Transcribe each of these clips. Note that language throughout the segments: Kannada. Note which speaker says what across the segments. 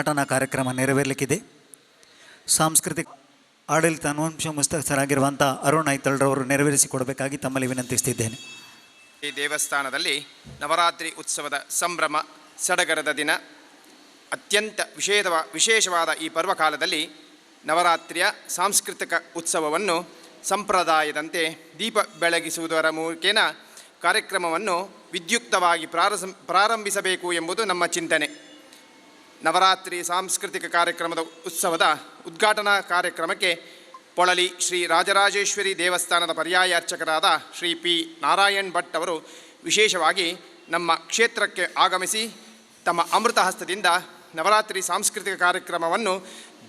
Speaker 1: ಉದ್ಘಾಟನಾ ಕಾರ್ಯಕ್ರಮ ನೆರವೇರಲಿಕ್ಕಿದೆ. ಸಾಂಸ್ಕೃತಿಕ ಆಡಳಿತ ಅನುವಂಶ ಮುಸ್ತಕರಾಗಿರುವಂಥ ಅರುಣ್ ಐತಳ್ರವರು ನೆರವೇರಿಸಿಕೊಡಬೇಕಾಗಿ ತಮ್ಮಲ್ಲಿ ವಿನಂತಿಸುತ್ತಿದ್ದೇನೆ
Speaker 2: ಈ ದೇವಸ್ಥಾನದಲ್ಲಿ ನವರಾತ್ರಿ ಉತ್ಸವದ ಸಂಭ್ರಮ ಸಡಗರದ ದಿನ. ಅತ್ಯಂತ ವಿಶೇಷವ, ವಿಶೇಷವಾದ ಈ ಪರ್ವಕಾಲದಲ್ಲಿ ನವರಾತ್ರಿಯ ಸಾಂಸ್ಕೃತಿಕ ಉತ್ಸವವನ್ನು ಸಂಪ್ರದಾಯದಂತೆ ದೀಪ ಬೆಳಗಿಸುವುದರ ಮೂಲಕೇನ ಕಾರ್ಯಕ್ರಮವನ್ನು ವಿದ್ಯುಕ್ತವಾಗಿ ಪ್ರಾರಂಭಿಸಬೇಕು ಎಂಬುದು ನಮ್ಮ ಚಿಂತನೆ. ನವರಾತ್ರಿ ಸಾಂಸ್ಕೃತಿಕ ಕಾರ್ಯಕ್ರಮದ ಉತ್ಸವದ ಉದ್ಘಾಟನಾ ಕಾರ್ಯಕ್ರಮಕ್ಕೆ ಪೊಳಲಿ ಶ್ರೀ ರಾಜರಾಜೇಶ್ವರಿ ದೇವಸ್ಥಾನದ ಪರ್ಯಾಯ ಅರ್ಚಕರಾದ ಶ್ರೀ ಪಿ. ನಾರಾಯಣ್ ಭಟ್ ಅವರು ವಿಶೇಷವಾಗಿ ನಮ್ಮ ಕ್ಷೇತ್ರಕ್ಕೆ ಆಗಮಿಸಿ ತಮ್ಮ ಅಮೃತ ಹಸ್ತದಿಂದ ನವರಾತ್ರಿ ಸಾಂಸ್ಕೃತಿಕ ಕಾರ್ಯಕ್ರಮವನ್ನು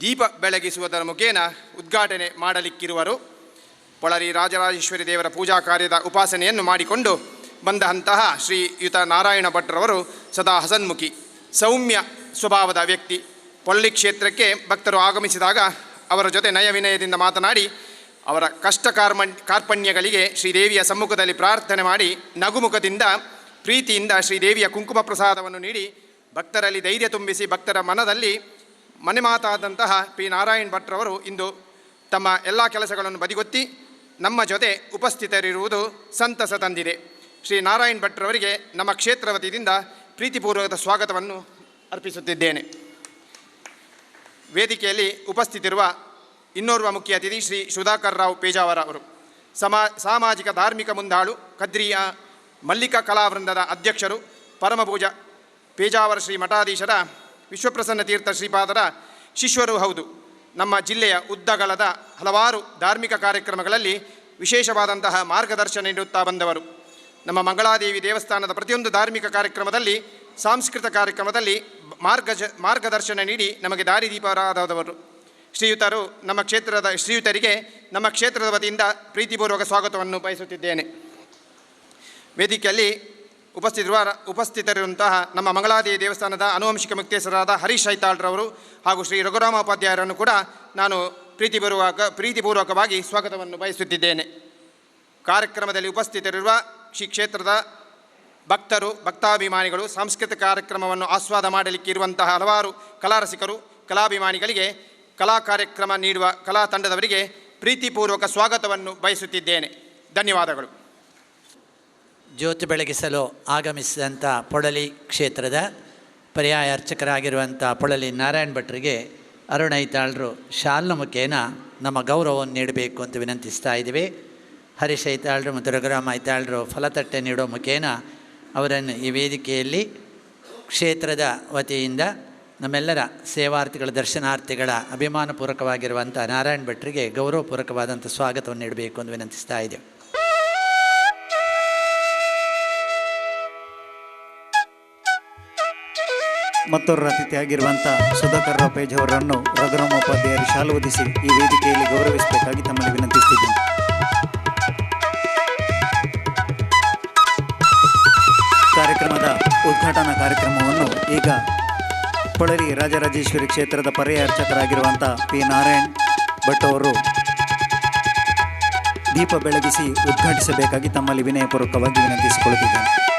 Speaker 2: ದೀಪ ಬೆಳಗಿಸುವುದರ ಮುಖೇನ ಉದ್ಘಾಟನೆ ಮಾಡಲಿಕ್ಕಿರುವರು. ಪೊಳರಿ ರಾಜರಾಜೇಶ್ವರಿ ದೇವರ ಪೂಜಾ ಕಾರ್ಯದ ಉಪಾಸನೆಯನ್ನು ಮಾಡಿಕೊಂಡು ಬಂದಂತಹ ಶ್ರೀಯುತ ನಾರಾಯಣ ಭಟ್ರವರು ಸದಾ ಹಸನ್ಮುಖಿ. ಸೌಮ್ಯ ಸ್ವಭಾವದ ವ್ಯಕ್ತಿ. ಪೊಳ್ಳಿ ಕ್ಷೇತ್ರಕ್ಕೆ ಭಕ್ತರು ಆಗಮಿಸಿದಾಗ ಅವರ ಜೊತೆ ನಯ ವಿನಯದಿಂದ ಮಾತನಾಡಿ, ಅವರ ಕಷ್ಟ ಕಾರ್ಮಣ್ ಕಾರ್ಪಣ್ಯಗಳಿಗೆ ಶ್ರೀದೇವಿಯ ಸಮ್ಮುಖದಲ್ಲಿ ಪ್ರಾರ್ಥನೆ ಮಾಡಿ ನಗುಮುಖದಿಂದ, ಪ್ರೀತಿಯಿಂದ ಶ್ರೀದೇವಿಯ ಕುಂಕುಮ ಪ್ರಸಾದವನ್ನು ನೀಡಿ ಭಕ್ತರಲ್ಲಿ ಧೈರ್ಯ ತುಂಬಿಸಿ ಭಕ್ತರ ಮನದಲ್ಲಿ ಮನೆ ಮಾತಾದಂತಹ ಪಿ. ನಾರಾಯಣ್ ಭಟ್ರವರು ಇಂದು ತಮ್ಮ ಎಲ್ಲ ಕೆಲಸಗಳನ್ನು ಬದಿಗೊತ್ತಿ ನಮ್ಮ ಜೊತೆ ಉಪಸ್ಥಿತರಿರುವುದು ಸಂತಸ ತಂದಿದೆ. ಶ್ರೀ ನಾರಾಯಣ್ ಭಟ್ರವರಿಗೆ ನಮ್ಮ ಕ್ಷೇತ್ರ ವತಿಯಿಂದ ಪ್ರೀತಿಪೂರ್ವಕದ ಸ್ವಾಗತವನ್ನು ಅರ್ಪಿಸುತ್ತಿದ್ದೇನೆ. ವೇದಿಕೆಯಲ್ಲಿ ಉಪಸ್ಥಿತಿರುವ ಇನ್ನೋರ್ವ ಮುಖ್ಯ ಅತಿಥಿ ಶ್ರೀ ಸುಧಾಕರ್ ರಾವ್ ಪೇಜಾವರ ಅವರು, ಸಮಾ, ಸಾಮಾಜಿಕ ಧಾರ್ಮಿಕ ಮುಂದಾಳು ಕದ್ರಿಯ ಮಲ್ಲಿಕಾ ಕಲಾವೃಂದದ ಅಧ್ಯಕ್ಷರು ಪರಮಪೂಜ ಪೇಜಾವರ ಶ್ರೀ ಮಠಾಧೀಶರ, ವಿಶ್ವಪ್ರಸನ್ನ ತೀರ್ಥ ಶ್ರೀಪಾದರ, ಶಿಷ್ಯರು ಹೌದು. ನಮ್ಮ ಜಿಲ್ಲೆಯ ಉದ್ದಗಲದ ಹಲವಾರು ಧಾರ್ಮಿಕ ಕಾರ್ಯಕ್ರಮಗಳಲ್ಲಿ ವಿಶೇಷವಾದಂತಹ ಮಾರ್ಗದರ್ಶನ ನೀಡುತ್ತಾ ಬಂದವರು. ನಮ್ಮ ಮಂಗಳಾದೇವಿ ದೇವಸ್ಥಾನದ ಪ್ರತಿಯೊಂದು ಧಾರ್ಮಿಕ ಕಾರ್ಯಕ್ರಮದಲ್ಲಿ ಸಾಂಸ್ಕೃತಿಕ ಕಾರ್ಯಕ್ರಮದಲ್ಲಿ ಮಾರ್ಗಜ ಮಾರ್ಗದರ್ಶನ ನೀಡಿ ನಮಗೆ ದಾರಿದೀಪರಾದವರು. ಶ್ರೀಯುತರು, ನಮ್ಮ ಕ್ಷೇತ್ರದ, ಶ್ರೀಯುತರಿಗೆ ನಮ್ಮ ಕ್ಷೇತ್ರದ ವತಿಯಿಂದ ಪ್ರೀತಿಪೂರ್ವಕ ಸ್ವಾಗತವನ್ನು ಬಯಸುತ್ತಿದ್ದೇನೆ. ವೇದಿಕೆಯಲ್ಲಿ ಉಪಸ್ಥಿತಿರುವ, ಉಪಸ್ಥಿತರಿರುವಂತಹ ನಮ್ಮ ಮಂಗಳಾದೇವಿ ದೇವಸ್ಥಾನದ ಅನುವಂಶಿಕ ಮುಕ್ತೇಶ್ವರರಾದ ಹರೀಶ್ ಐತಾಳ್ರವರು ಹಾಗೂ ಶ್ರೀ ರಘುರಾಮ ಉಪಾಧ್ಯಾಯರನ್ನು ಕೂಡ ನಾನು ಪ್ರೀತಿಪೂರ್ವಕ, ಪ್ರೀತಿಪೂರ್ವಕವಾಗಿ ಸ್ವಾಗತವನ್ನು ಬಯಸುತ್ತಿದ್ದೇನೆ. ಕಾರ್ಯಕ್ರಮದಲ್ಲಿ ಉಪಸ್ಥಿತರಿರುವ ಶ್ರೀ ಕ್ಷೇತ್ರದ ಭಕ್ತರು, ಭಕ್ತಾಭಿಮಾನಿಗಳು ಸಾಂಸ್ಕೃತಿಕ ಕಾರ್ಯಕ್ರಮವನ್ನು ಆಸ್ವಾದ ಮಾಡಲಿಕ್ಕೆ ಇರುವಂತಹ ಹಲವಾರು ಕಲಾರಸಿಕರು, ಕಲಾಭಿಮಾನಿಗಳಿಗೆ ಕಲಾ ಕಾರ್ಯಕ್ರಮ ನೀಡುವ ಕಲಾ ತಂಡದವರಿಗೆ ಪ್ರೀತಿಪೂರ್ವಕ ಸ್ವಾಗತವನ್ನು ಬಯಸುತ್ತಿದ್ದೇನೆ. ಧನ್ಯವಾದಗಳು.
Speaker 3: ಜ್ಯೋತಿ ಬೆಳಗಿಸಲು ಆಗಮಿಸಿದಂಥ ಪೊಳಲಿ ಕ್ಷೇತ್ರದ ಪರ್ಯಾಯ ಅರ್ಚಕರಾಗಿರುವಂಥ ಪೊಳಲಿ ನಾರಾಯಣ್ ಭಟ್ರಿಗೆ ಅರುಣ ಐತಾಳರು ಶಾಲ್ನ ಮುಖೇನ ನಮ್ಮ ಗೌರವವನ್ನು ನೀಡಬೇಕು ಅಂತ ವಿನಂತಿಸ್ತಾ ಇದ್ದೀವಿ. ಹರೀಶ್ ಐತಾಳರು ಮತ್ತು ರಘುರಾಮ ಐತಾಳರು ಫಲತಟ್ಟೆ ನೀಡೋ ಮುಖೇನ ಅವರನ್ನು ಈ ವೇದಿಕೆಯಲ್ಲಿ ಕ್ಷೇತ್ರದ ವತಿಯಿಂದ ನಮ್ಮೆಲ್ಲರ ಸೇವಾರ್ಥಿಗಳ, ದರ್ಶನಾರ್ಥಿಗಳ ಅಭಿಮಾನಪೂರ್ವಕವಾಗಿರುವಂಥ ನಾರಾಯಣ್ ಭಟ್ರಿಗೆ ಗೌರವಪೂರ್ವಕವಾದಂಥ ಸ್ವಾಗತವನ್ನು ನೀಡಬೇಕು ಎಂದು ವಿನಂತಿಸ್ತಾ ಇದ್ದೇವೆ.
Speaker 1: ಮತ್ತೊರ ಅತಿಥಿಯಾಗಿರುವಂಥ ಸುಧಾಕರ್ ರಾವ್ ಪೇಜ್ ಅವರನ್ನು ರಘುರಾಮ ಉಪಾಧ್ಯಾಯರು ಶಾಲು ಈ ವೇದಿಕೆಯಲ್ಲಿ ಗೌರವಿಸಬೇಕಾಗಿ ತಮ್ಮಲ್ಲಿ ವಿನಂತಿಸ್ತಿದ್ದೇನೆ. ಉದ್ಘಾಟನಾ ಕಾರ್ಯಕ್ರಮವನ್ನು ಈಗ ಪೊಳರಿ ರಾಜರಾಜೇಶ್ವರಿ ಕ್ಷೇತ್ರದ ಪರ್ಯಾಯ ಅರ್ಚಕರಾಗಿರುವಂಥ ಪಿ ನಾರಾಯಣ್ ಭಟ್ ಅವರು ದೀಪ ಬೆಳಗಿಸಿ ಉದ್ಘಾಟಿಸಬೇಕಾಗಿ ತಮ್ಮಲ್ಲಿ ವಿನಯಪೂರ್ವಕವಾಗಿ ವಿನಂತಿಸಿಕೊಳ್ಳುತ್ತಿದ್ದೇನೆ.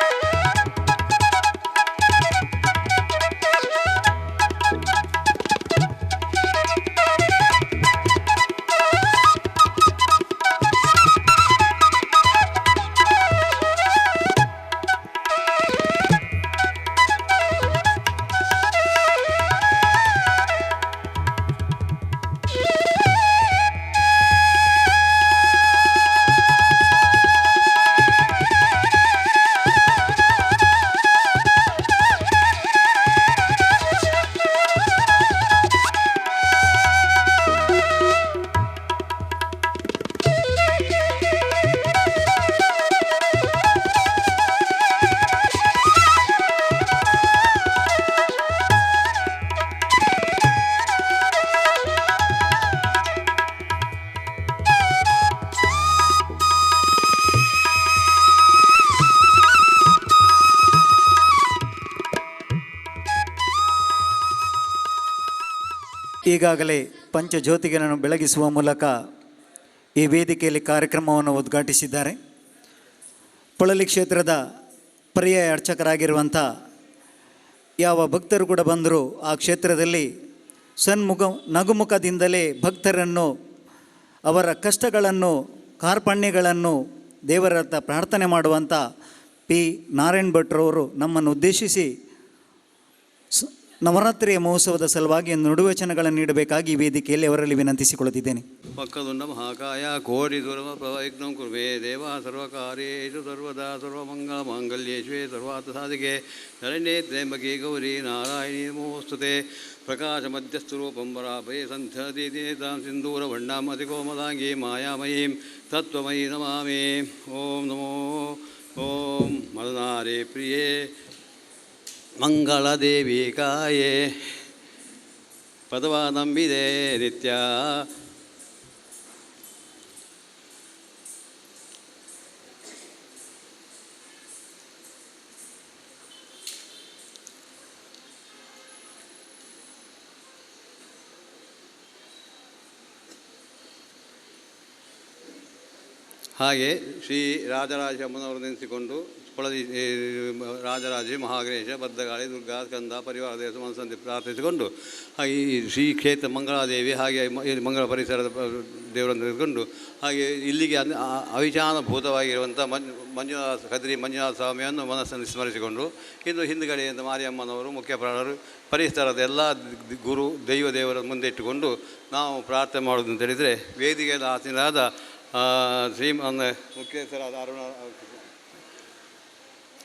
Speaker 1: ಈಗಾಗಲೇ ಪಂಚಜ್ಯೋತಿಗಳನ್ನು ಬೆಳಗಿಸುವ ಮೂಲಕ ಈ ವೇದಿಕೆಯಲ್ಲಿ ಕಾರ್ಯಕ್ರಮವನ್ನು ಉದ್ಘಾಟಿಸಿದ್ದಾರೆ. ಪೊಳಲಿ ಕ್ಷೇತ್ರದ ಪರ್ಯಾಯ ಅರ್ಚಕರಾಗಿರುವಂಥ ಯಾವ ಭಕ್ತರು ಕೂಡ ಬಂದರೂ ಆ ಕ್ಷೇತ್ರದಲ್ಲಿ ಸನ್ಮುಖ ನಗುಮುಖದಿಂದಲೇ ಭಕ್ತರನ್ನು, ಅವರ ಕಷ್ಟಗಳನ್ನು, ಕಾರ್ಪಣ್ಯಗಳನ್ನು ದೇವರ ಹತ್ರ ಪ್ರಾರ್ಥನೆ ಮಾಡುವಂಥ ಪಿ. ನಾರಾಯಣ್ ಭಟ್ರವರು ನಮ್ಮನ್ನು ಉದ್ದೇಶಿಸಿ ನವರಾತ್ರಿಯ ಮಹೋತ್ಸವದ ಸಲುವಾಗಿ ನುಡುವಚನಗಳನ್ನು ನೀಡಬೇಕಾಗಿ ವೇದಿಕೆಯಲ್ಲಿ ಅವರಲ್ಲಿ ವಿನಂತಿಸಿಕೊಳ್ಳುತ್ತಿದ್ದೇನೆ.
Speaker 4: ಪಕ್ಕದುಂಡ ಮಹಾಕಾಯ ಕೋರಿ ದುರ್ಮ ಪ್ರಯತ್ನ ಕುರ್ವೆ ದೇವ ಸರ್ವಕಾರ್ಯೇಷು ಸರ್ವದಾ ಸರ್ವಮಂಗಳ ಮಾಂಗಲ್ಯೇಶ್ವೇ ಸರ್ವಾರ್ಥ ಸಾಧಿಕೆ ಶರಣ್ಯೇ ತ್ರೇಂಬಕಿ ಗೌರಿ ನಾರಾಯಣಿ ಮೋಸ್ತುತೆ ಪ್ರಕಾಶ ಮಧ್ಯಸ್ಥರೂಪಂ ಪರಾಭಯ ಸಂಧ್ಯತೀತಾಂ ಸಿಂಧೂರ ಭಂಡಾಮತಿ ಕೋಮಲಾಂಗಿ ಮಾಯಾಮಯೀಂ ತತ್ವಮಯಿ ನಮಾಮಿ. ಓಂ ನಮೋ, ಓಂ ಮದನಾರೇ ಪ್ರಿಯೇ. ಮಂಗಳದೇವಿ ಕಾಯೇ ಪದವ ನಂಬಿದೆ ನಿತ್ಯ. ಹಾಗೆ ಶ್ರೀ ರಾಜರಾಜಮ್ಮನವರು ನೆನೆಸಿಕೊಂಡು ಕೊಳದಿ ರಾಜರಾಜ, ಮಹಾಗಣೇಶ ಬದ್ಧಗಾಳಿ ದುರ್ಗಾ, ಸ್ಕಂದ, ಪರಿವಾರ ದೇಶ ಮನಸ್ಸಂತೆ ಪ್ರಾರ್ಥಿಸಿಕೊಂಡು, ಹಾಗೆ ಈ ಶ್ರೀ ಕ್ಷೇತ್ರ ಮಂಗಳಾದೇವಿ, ಹಾಗೆ ಮಂಗಳ ಪರಿಸರದ ದೇವರನ್ನು ತೆಗೆದುಕೊಂಡು, ಹಾಗೆ ಇಲ್ಲಿಗೆ ಅವಿಚಾನಭೂತವಾಗಿರುವಂಥ ಮಂಜು, ಮಂಜುನಾಥ, ಕದ್ರಿ ಮಂಜುನಾಥ ಸ್ವಾಮಿಯನ್ನು ಮನಸ್ಸನ್ನು ಸ್ಮರಿಸಿಕೊಂಡು, ಇನ್ನು ಹಿಂದುಗಡೆಯಿಂದ ಮಾರಿಯಮ್ಮನವರು, ಮುಖ್ಯ ಪ್ರಾಣರು, ಪರಿಸರದ ಎಲ್ಲ ಗುರು, ದೈವ ದೇವರ ಮುಂದೆ ಇಟ್ಟುಕೊಂಡು ನಾವು ಪ್ರಾರ್ಥನೆ ಮಾಡೋದು ಅಂತ ಹೇಳಿದರೆ ವೇದಿಕೆಯಲ್ಲಿ ಆಸೀನರಾದ ಶ್ರೀಮಾನ್ ಮುಖ್ಯಸ್ಥರಾದ ಅರುಣ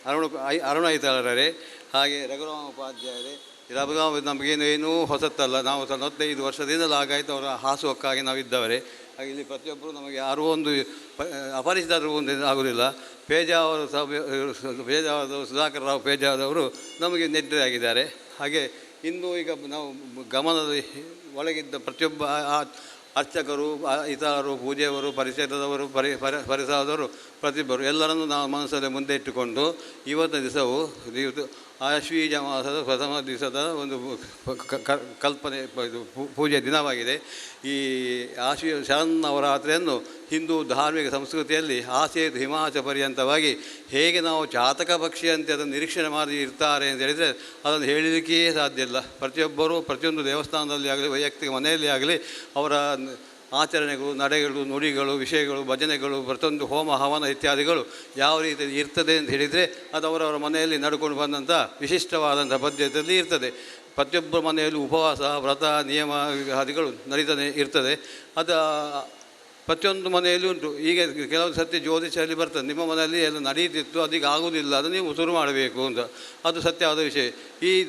Speaker 4: ಅರುಣ ಐ ಅರುಣ ಐತಾರರೇ. ಹಾಗೆ ರಘುರಾಮ ಉಪಾಧ್ಯಾಯರೇ ರಘುರಾಮ ನಮಗೇನು ಏನೂ ಹೊಸತ್ತಲ್ಲ. ನಾವು ನಲವತ್ತೈದು ವರ್ಷದಿಂದಲೂ ಆಗಾಯ್ತು. ಅವರ ಹಾಸುಹಕ್ಕಾಗಿ ನಾವಿದ್ದವರೇ. ಹಾಗೆ ಇಲ್ಲಿ ಪ್ರತಿಯೊಬ್ಬರು ನಮಗೆ ಯಾರೂ ಒಂದು ಅಪರಿಚಿತರು ಒಂದು ಆಗುವುದಿಲ್ಲ ಪೇಜಾವರ ಸಹ ಪೇಜಾವರ ಸುಧಾಕರ್ ರಾವ್ ಪೇಜಾವದವರು ನಮಗೆ ನೆಟ್ಟರಾಗಿದ್ದಾರೆ ಹಾಗೆ ಇನ್ನೂ ಈಗ ನಾವು ಗಮನದ ಒಳಗಿದ್ದ ಪ್ರತಿಯೊಬ್ಬ ಅರ್ಚಕರು ಇತರರು ಪೂಜೆಯವರು ಪರಿಸರದವರು ಪರಿ ಪರಿ, ಪರಿಸರದವರು, ಪ್ರತಿಭರು ಎಲ್ಲರನ್ನು ನಾವು ಮನಸ್ಸಲ್ಲಿ ಮುಂದೆ ಇಟ್ಟುಕೊಂಡು ಇವತ್ತಿನ ದಿವಸವು ಆಶ್ವೀಜ ಮಾಸದ ಪ್ರಥಮ ದಿವಸದ ಒಂದು ಕಲ್ಪನೆ, ಇದು ಪೂಜೆ ದಿನವಾಗಿದೆ. ಈ ಆಶ್ವೀ ಶರನ್ನವರಾತ್ರಿಯನ್ನು ಹಿಂದೂ ಧಾರ್ಮಿಕ ಸಂಸ್ಕೃತಿಯಲ್ಲಿ ಆಸೆ ಹಿಮಾಚ ಪರ್ಯಂತವಾಗಿ ಹೇಗೆ ನಾವು ಚಾತಕ ಪಕ್ಷಿಯಂತೆ ಅದನ್ನು ನಿರೀಕ್ಷಣೆ ಮಾಡಿ ಇರ್ತಾರೆ ಅಂತ ಹೇಳಿದರೆ ಅದನ್ನು ಹೇಳಲಿಕ್ಕೇ ಸಾಧ್ಯ ಇಲ್ಲ. ಪ್ರತಿಯೊಬ್ಬರೂ ಪ್ರತಿಯೊಂದು ದೇವಸ್ಥಾನದಲ್ಲಿ ಆಗಲಿ, ವೈಯಕ್ತಿಕ ಮನೆಯಲ್ಲಿ ಆಗಲಿ ಅವರ ಆಚರಣೆಗಳು, ನಡೆಗಳು, ನುಡಿಗಳು, ವಿಷಯಗಳು, ಭಜನೆಗಳು, ಪ್ರತಿಯೊಂದು ಹೋಮ, ಹವನ ಇತ್ಯಾದಿಗಳು ಯಾವ ರೀತಿ ಇರ್ತದೆ ಅಂತ ಹೇಳಿದರೆ ಅದು ಅವರವರ ಮನೆಯಲ್ಲಿ ನಡ್ಕೊಂಡು ಬಂದಂಥ ವಿಶಿಷ್ಟವಾದಂಥ ಪದ್ಧತಿಯಲ್ಲಿ ಇರ್ತದೆ. ಪ್ರತಿಯೊಬ್ಬರ ಮನೆಯಲ್ಲೂ ಉಪವಾಸ, ವ್ರತ, ನಿಯಮ ಆದಿಗಳು ನಡೀತಾನೆ ಇರ್ತದೆ. ಅದು ಪ್ರತಿಯೊಂದು ಮನೆಯಲ್ಲಿ ಉಂಟು. ಈಗ ಕೆಲವು ಸತ್ಯ ಜ್ಯೋತಿಷಲ್ಲಿ ಬರ್ತದೆ. ನಿಮ್ಮ ಮನೆಯಲ್ಲಿ ಎಲ್ಲ ನಡೀತಿತ್ತು ಅದಕ್ಕೆ ಆಗುವುದಿಲ್ಲ ಅದು ನೀವು ಶುರು ಮಾಡಬೇಕು ಅಂತ. ಅದು ಸತ್ಯವಾದ ವಿಷಯ. ಈ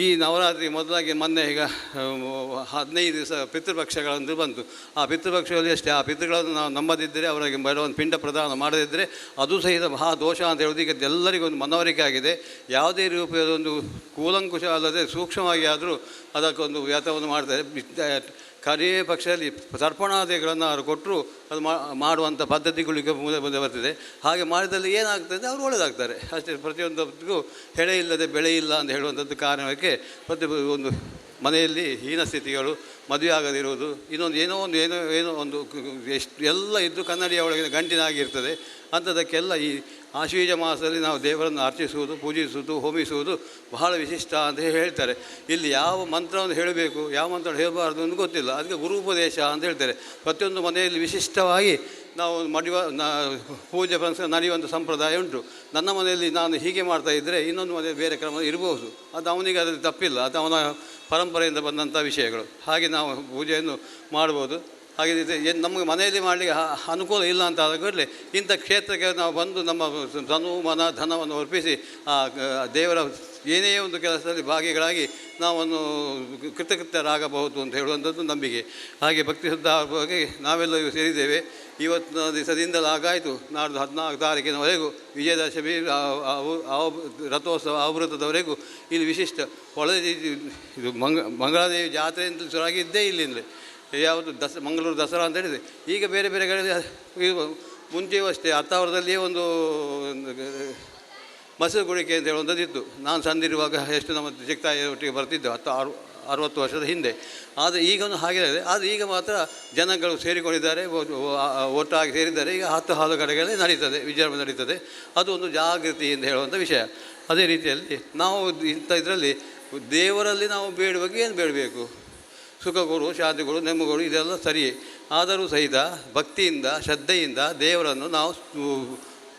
Speaker 4: ಈ ನವರಾತ್ರಿ ಮೊದಲಾಗಿ ಮೊನ್ನೆ ಈಗ ಹದಿನೈದು ದಿವಸ ಪಿತೃಪಕ್ಷಗಳಂದು ಬಂತು. ಆ ಪಿತೃಪಕ್ಷದಲ್ಲಿ ಅಷ್ಟೇ. ಆ ಪಿತೃಗಳನ್ನು ನಾವು ನಂಬದಿದ್ದರೆ ಅವರಿಗೆ ಒಂದು ಪಿಂಡ ಪ್ರದಾನ ಮಾಡದಿದ್ದರೆ ಅದು ಸಹಿತ ಮಹಾ ದೋಷ ಅಂತ ಹೇಳೋದು ಈಗ ಎಲ್ಲರಿಗೂ ಒಂದು ಮನವರಿಕೆ ಆಗಿದೆ. ಯಾವುದೇ ರೂಪದ ಒಂದು ಕೂಲಂಕುಷ ಅಲ್ಲದೆ ಸೂಕ್ಷ್ಮವಾಗಿ ಆದರೂ ಅದಕ್ಕೊಂದು ವ್ಯಾತವನ್ನು ಮಾಡ್ತಾರೆ. ಕಡೇ ಪಕ್ಷದಲ್ಲಿ ತರ್ಪಣಾದಿಗಳನ್ನು ಅವರು ಕೊಟ್ಟರು ಅದು ಮಾಡುವಂಥ ಪದ್ಧತಿಗಳಿಗೆ ಮುಂದೆ ಮುಂದೆ ಬರ್ತಿದೆ. ಹಾಗೆ ಮಾಡಿದಲ್ಲಿ ಏನಾಗ್ತದೆ ಅವರು ಒಳ್ಳೆಯದಾಗ್ತಾರೆ ಅಷ್ಟೇ ಪ್ರತಿಯೊಂದಕ್ಕೂ ಹೆಳೆ ಇಲ್ಲದೆ ಬೆಳೆ ಇಲ್ಲ ಅಂತ ಹೇಳುವಂಥದ್ದು ಕಾರಣಕ್ಕೆ ಪ್ರತಿ ಒಂದು ಮನೆಯಲ್ಲಿ ಹೀನ ಸ್ಥಿತಿಗಳು, ಮದುವೆ ಆಗದಿರುವುದು, ಇನ್ನೊಂದು ಏನೋ ಒಂದು, ಏನೋ ಏನೋ ಒಂದು ಎಷ್ಟು ಎಲ್ಲ ಇದ್ದು ಕನ್ನಡಿಯ ಒಳಗಿನ ಗಂಟಿನಾಗಿರ್ತದೆ. ಅಂಥದಕ್ಕೆಲ್ಲ ಈ ಆಶ್ವೀಜ ಮಾಸದಲ್ಲಿ ನಾವು ದೇವರನ್ನು ಅರ್ಚಿಸುವುದು, ಪೂಜಿಸುವುದು, ಹೋಮಿಸುವುದು ಬಹಳ ವಿಶಿಷ್ಟ ಅಂತ ಹೇಳ್ತಾರೆ. ಇಲ್ಲಿ ಯಾವ ಮಂತ್ರವನ್ನು ಹೇಳಬೇಕು, ಯಾವ ಮಂತ್ರ ಹೇಳಬಾರ್ದು ಅಂತ ಗೊತ್ತಿಲ್ಲ. ಅದಕ್ಕೆ ಗುರುಪದೇಶ ಅಂತ ಹೇಳ್ತಾರೆ. ಪ್ರತಿಯೊಂದು ಮನೆಯಲ್ಲಿ ವಿಶಿಷ್ಟವಾಗಿ ನಾವು ಮಡಿವ ಪೂಜೆ ಪ್ರಸ, ನಡೆಯುವಂಥ ಸಂಪ್ರದಾಯ ಉಂಟು. ನನ್ನ ಮನೆಯಲ್ಲಿ ನಾನು ಹೀಗೆ ಮಾಡ್ತಾ ಇದ್ದರೆ ಇನ್ನೊಂದು ಮನೆಯಲ್ಲಿ ಬೇರೆ ಕ್ರಮ ಇರಬಹುದು. ಅದು ಅವನಿಗೆ ಅದರಲ್ಲಿ ತಪ್ಪಿಲ್ಲ. ಅದು ಅವನ ಪರಂಪರೆಯಿಂದ ಬಂದಂಥ ವಿಷಯಗಳು. ಹಾಗೆ ನಾವು ಪೂಜೆಯನ್ನು ಮಾಡ್ಬೋದು. ಹಾಗೆ ಏನು ನಮಗೆ ಮನೆಯಲ್ಲಿ ಮಾಡಲಿಕ್ಕೆ ಅನುಕೂಲ ಇಲ್ಲ ಅಂತ ಕೂಡಲೇ. ಇಂಥ ಕ್ಷೇತ್ರಕ್ಕೆ ನಾವು ಬಂದು ನಮ್ಮ ತನು ಮನ ಧನವನ್ನು ಅರ್ಪಿಸಿ, ಆ ದೇವರ ಏನೇ ಒಂದು ಕೆಲಸದಲ್ಲಿ ಭಾಗಿಗಳಾಗಿ ನಾವನ್ನು ಕೃತಕೃತ್ಯರಾಗಬಹುದು ಅಂತ ಹೇಳುವಂಥದ್ದು ನಂಬಿಕೆ. ಹಾಗೆ ಭಕ್ತಿ ಶುದ್ಧವಾಗಿ ನಾವೆಲ್ಲರೂ ಸೇರಿದ್ದೇವೆ. ಇವತ್ತಿನ ದಿವಸದಿಂದಲೂ ಆಗಾಯಿತು. ನಾಡ್ದು ಹದಿನಾಲ್ಕು ತಾರೀಕಿನವರೆಗೂ, ವಿಜಯದಶಮಿ ರಥೋತ್ಸವ ಆವೃತದವರೆಗೂ ಇಲ್ಲಿ ವಿಶಿಷ್ಟ. ಹೊಳೆ ಇದು ಮಂಗ, ಮಂಗಳಾದೇವಿ ಜಾತ್ರೆ ಅಂತ ಶುರುವಾಗಿದ್ದೇ ಇಲ್ಲಿಂದಲೇ. ಯಾವುದು ದಸ, ಮಂಗಳೂರು ದಸರಾ ಅಂತ ಹೇಳಿದೆ ಈಗ ಬೇರೆ ಬೇರೆ ಕಡೆ ಮುಂಚೆಯೂ ಅಷ್ಟೇ ಹತ್ತಾವರದಲ್ಲಿಯೇ ಒಂದು ಮಸೂರು ಗುಳಿಕೆ ಅಂತ ಹೇಳುವಂಥದ್ದು ಇತ್ತು ನಾನು ಸಂದಿರುವಾಗ ಎಷ್ಟು ನಮ್ಮ ಸಿಗ್ತಾಯಿ ಒಟ್ಟಿಗೆ ಬರ್ತಿದ್ದೆ ಹತ್ತು, ಆರು, ಅರುವತ್ತು ವರ್ಷದ ಹಿಂದೆ. ಆದರೆ ಈಗನು ಹಾಗೆ ಆದರೆ ಈಗ ಮಾತ್ರ ಜನಗಳು ಸೇರಿಕೊಂಡಿದ್ದಾರೆ ಒಟ್ಟಾಗಿ ಸೇರಿದ್ದಾರೆ. ಈಗ ಹತ್ತು ಹಾಲು ಕಡೆಗಳಲ್ಲಿ ನಡೀತದೆ, ವಿಜೃಂಭಣೆ ನಡೀತದೆ. ಅದು ಒಂದು ಜಾಗೃತಿ ಎಂದು ಹೇಳುವಂಥ ವಿಷಯ. ಅದೇ ರೀತಿಯಲ್ಲಿ ನಾವು ಇಂಥ ಇದರಲ್ಲಿ ದೇವರಲ್ಲಿ ನಾವು ಬೇಡುವಾಗ ಏನು ಬೇಡಬೇಕು? ಸುಖ ಶಾಂತಿಗಳು, ನೆಮ್ಮಗಳು, ಇದೆಲ್ಲ ಸರಿಯೇ. ಆದರೂ ಸಹಿತ ಭಕ್ತಿಯಿಂದ, ಶ್ರದ್ಧೆಯಿಂದ ದೇವರನ್ನು ನಾವು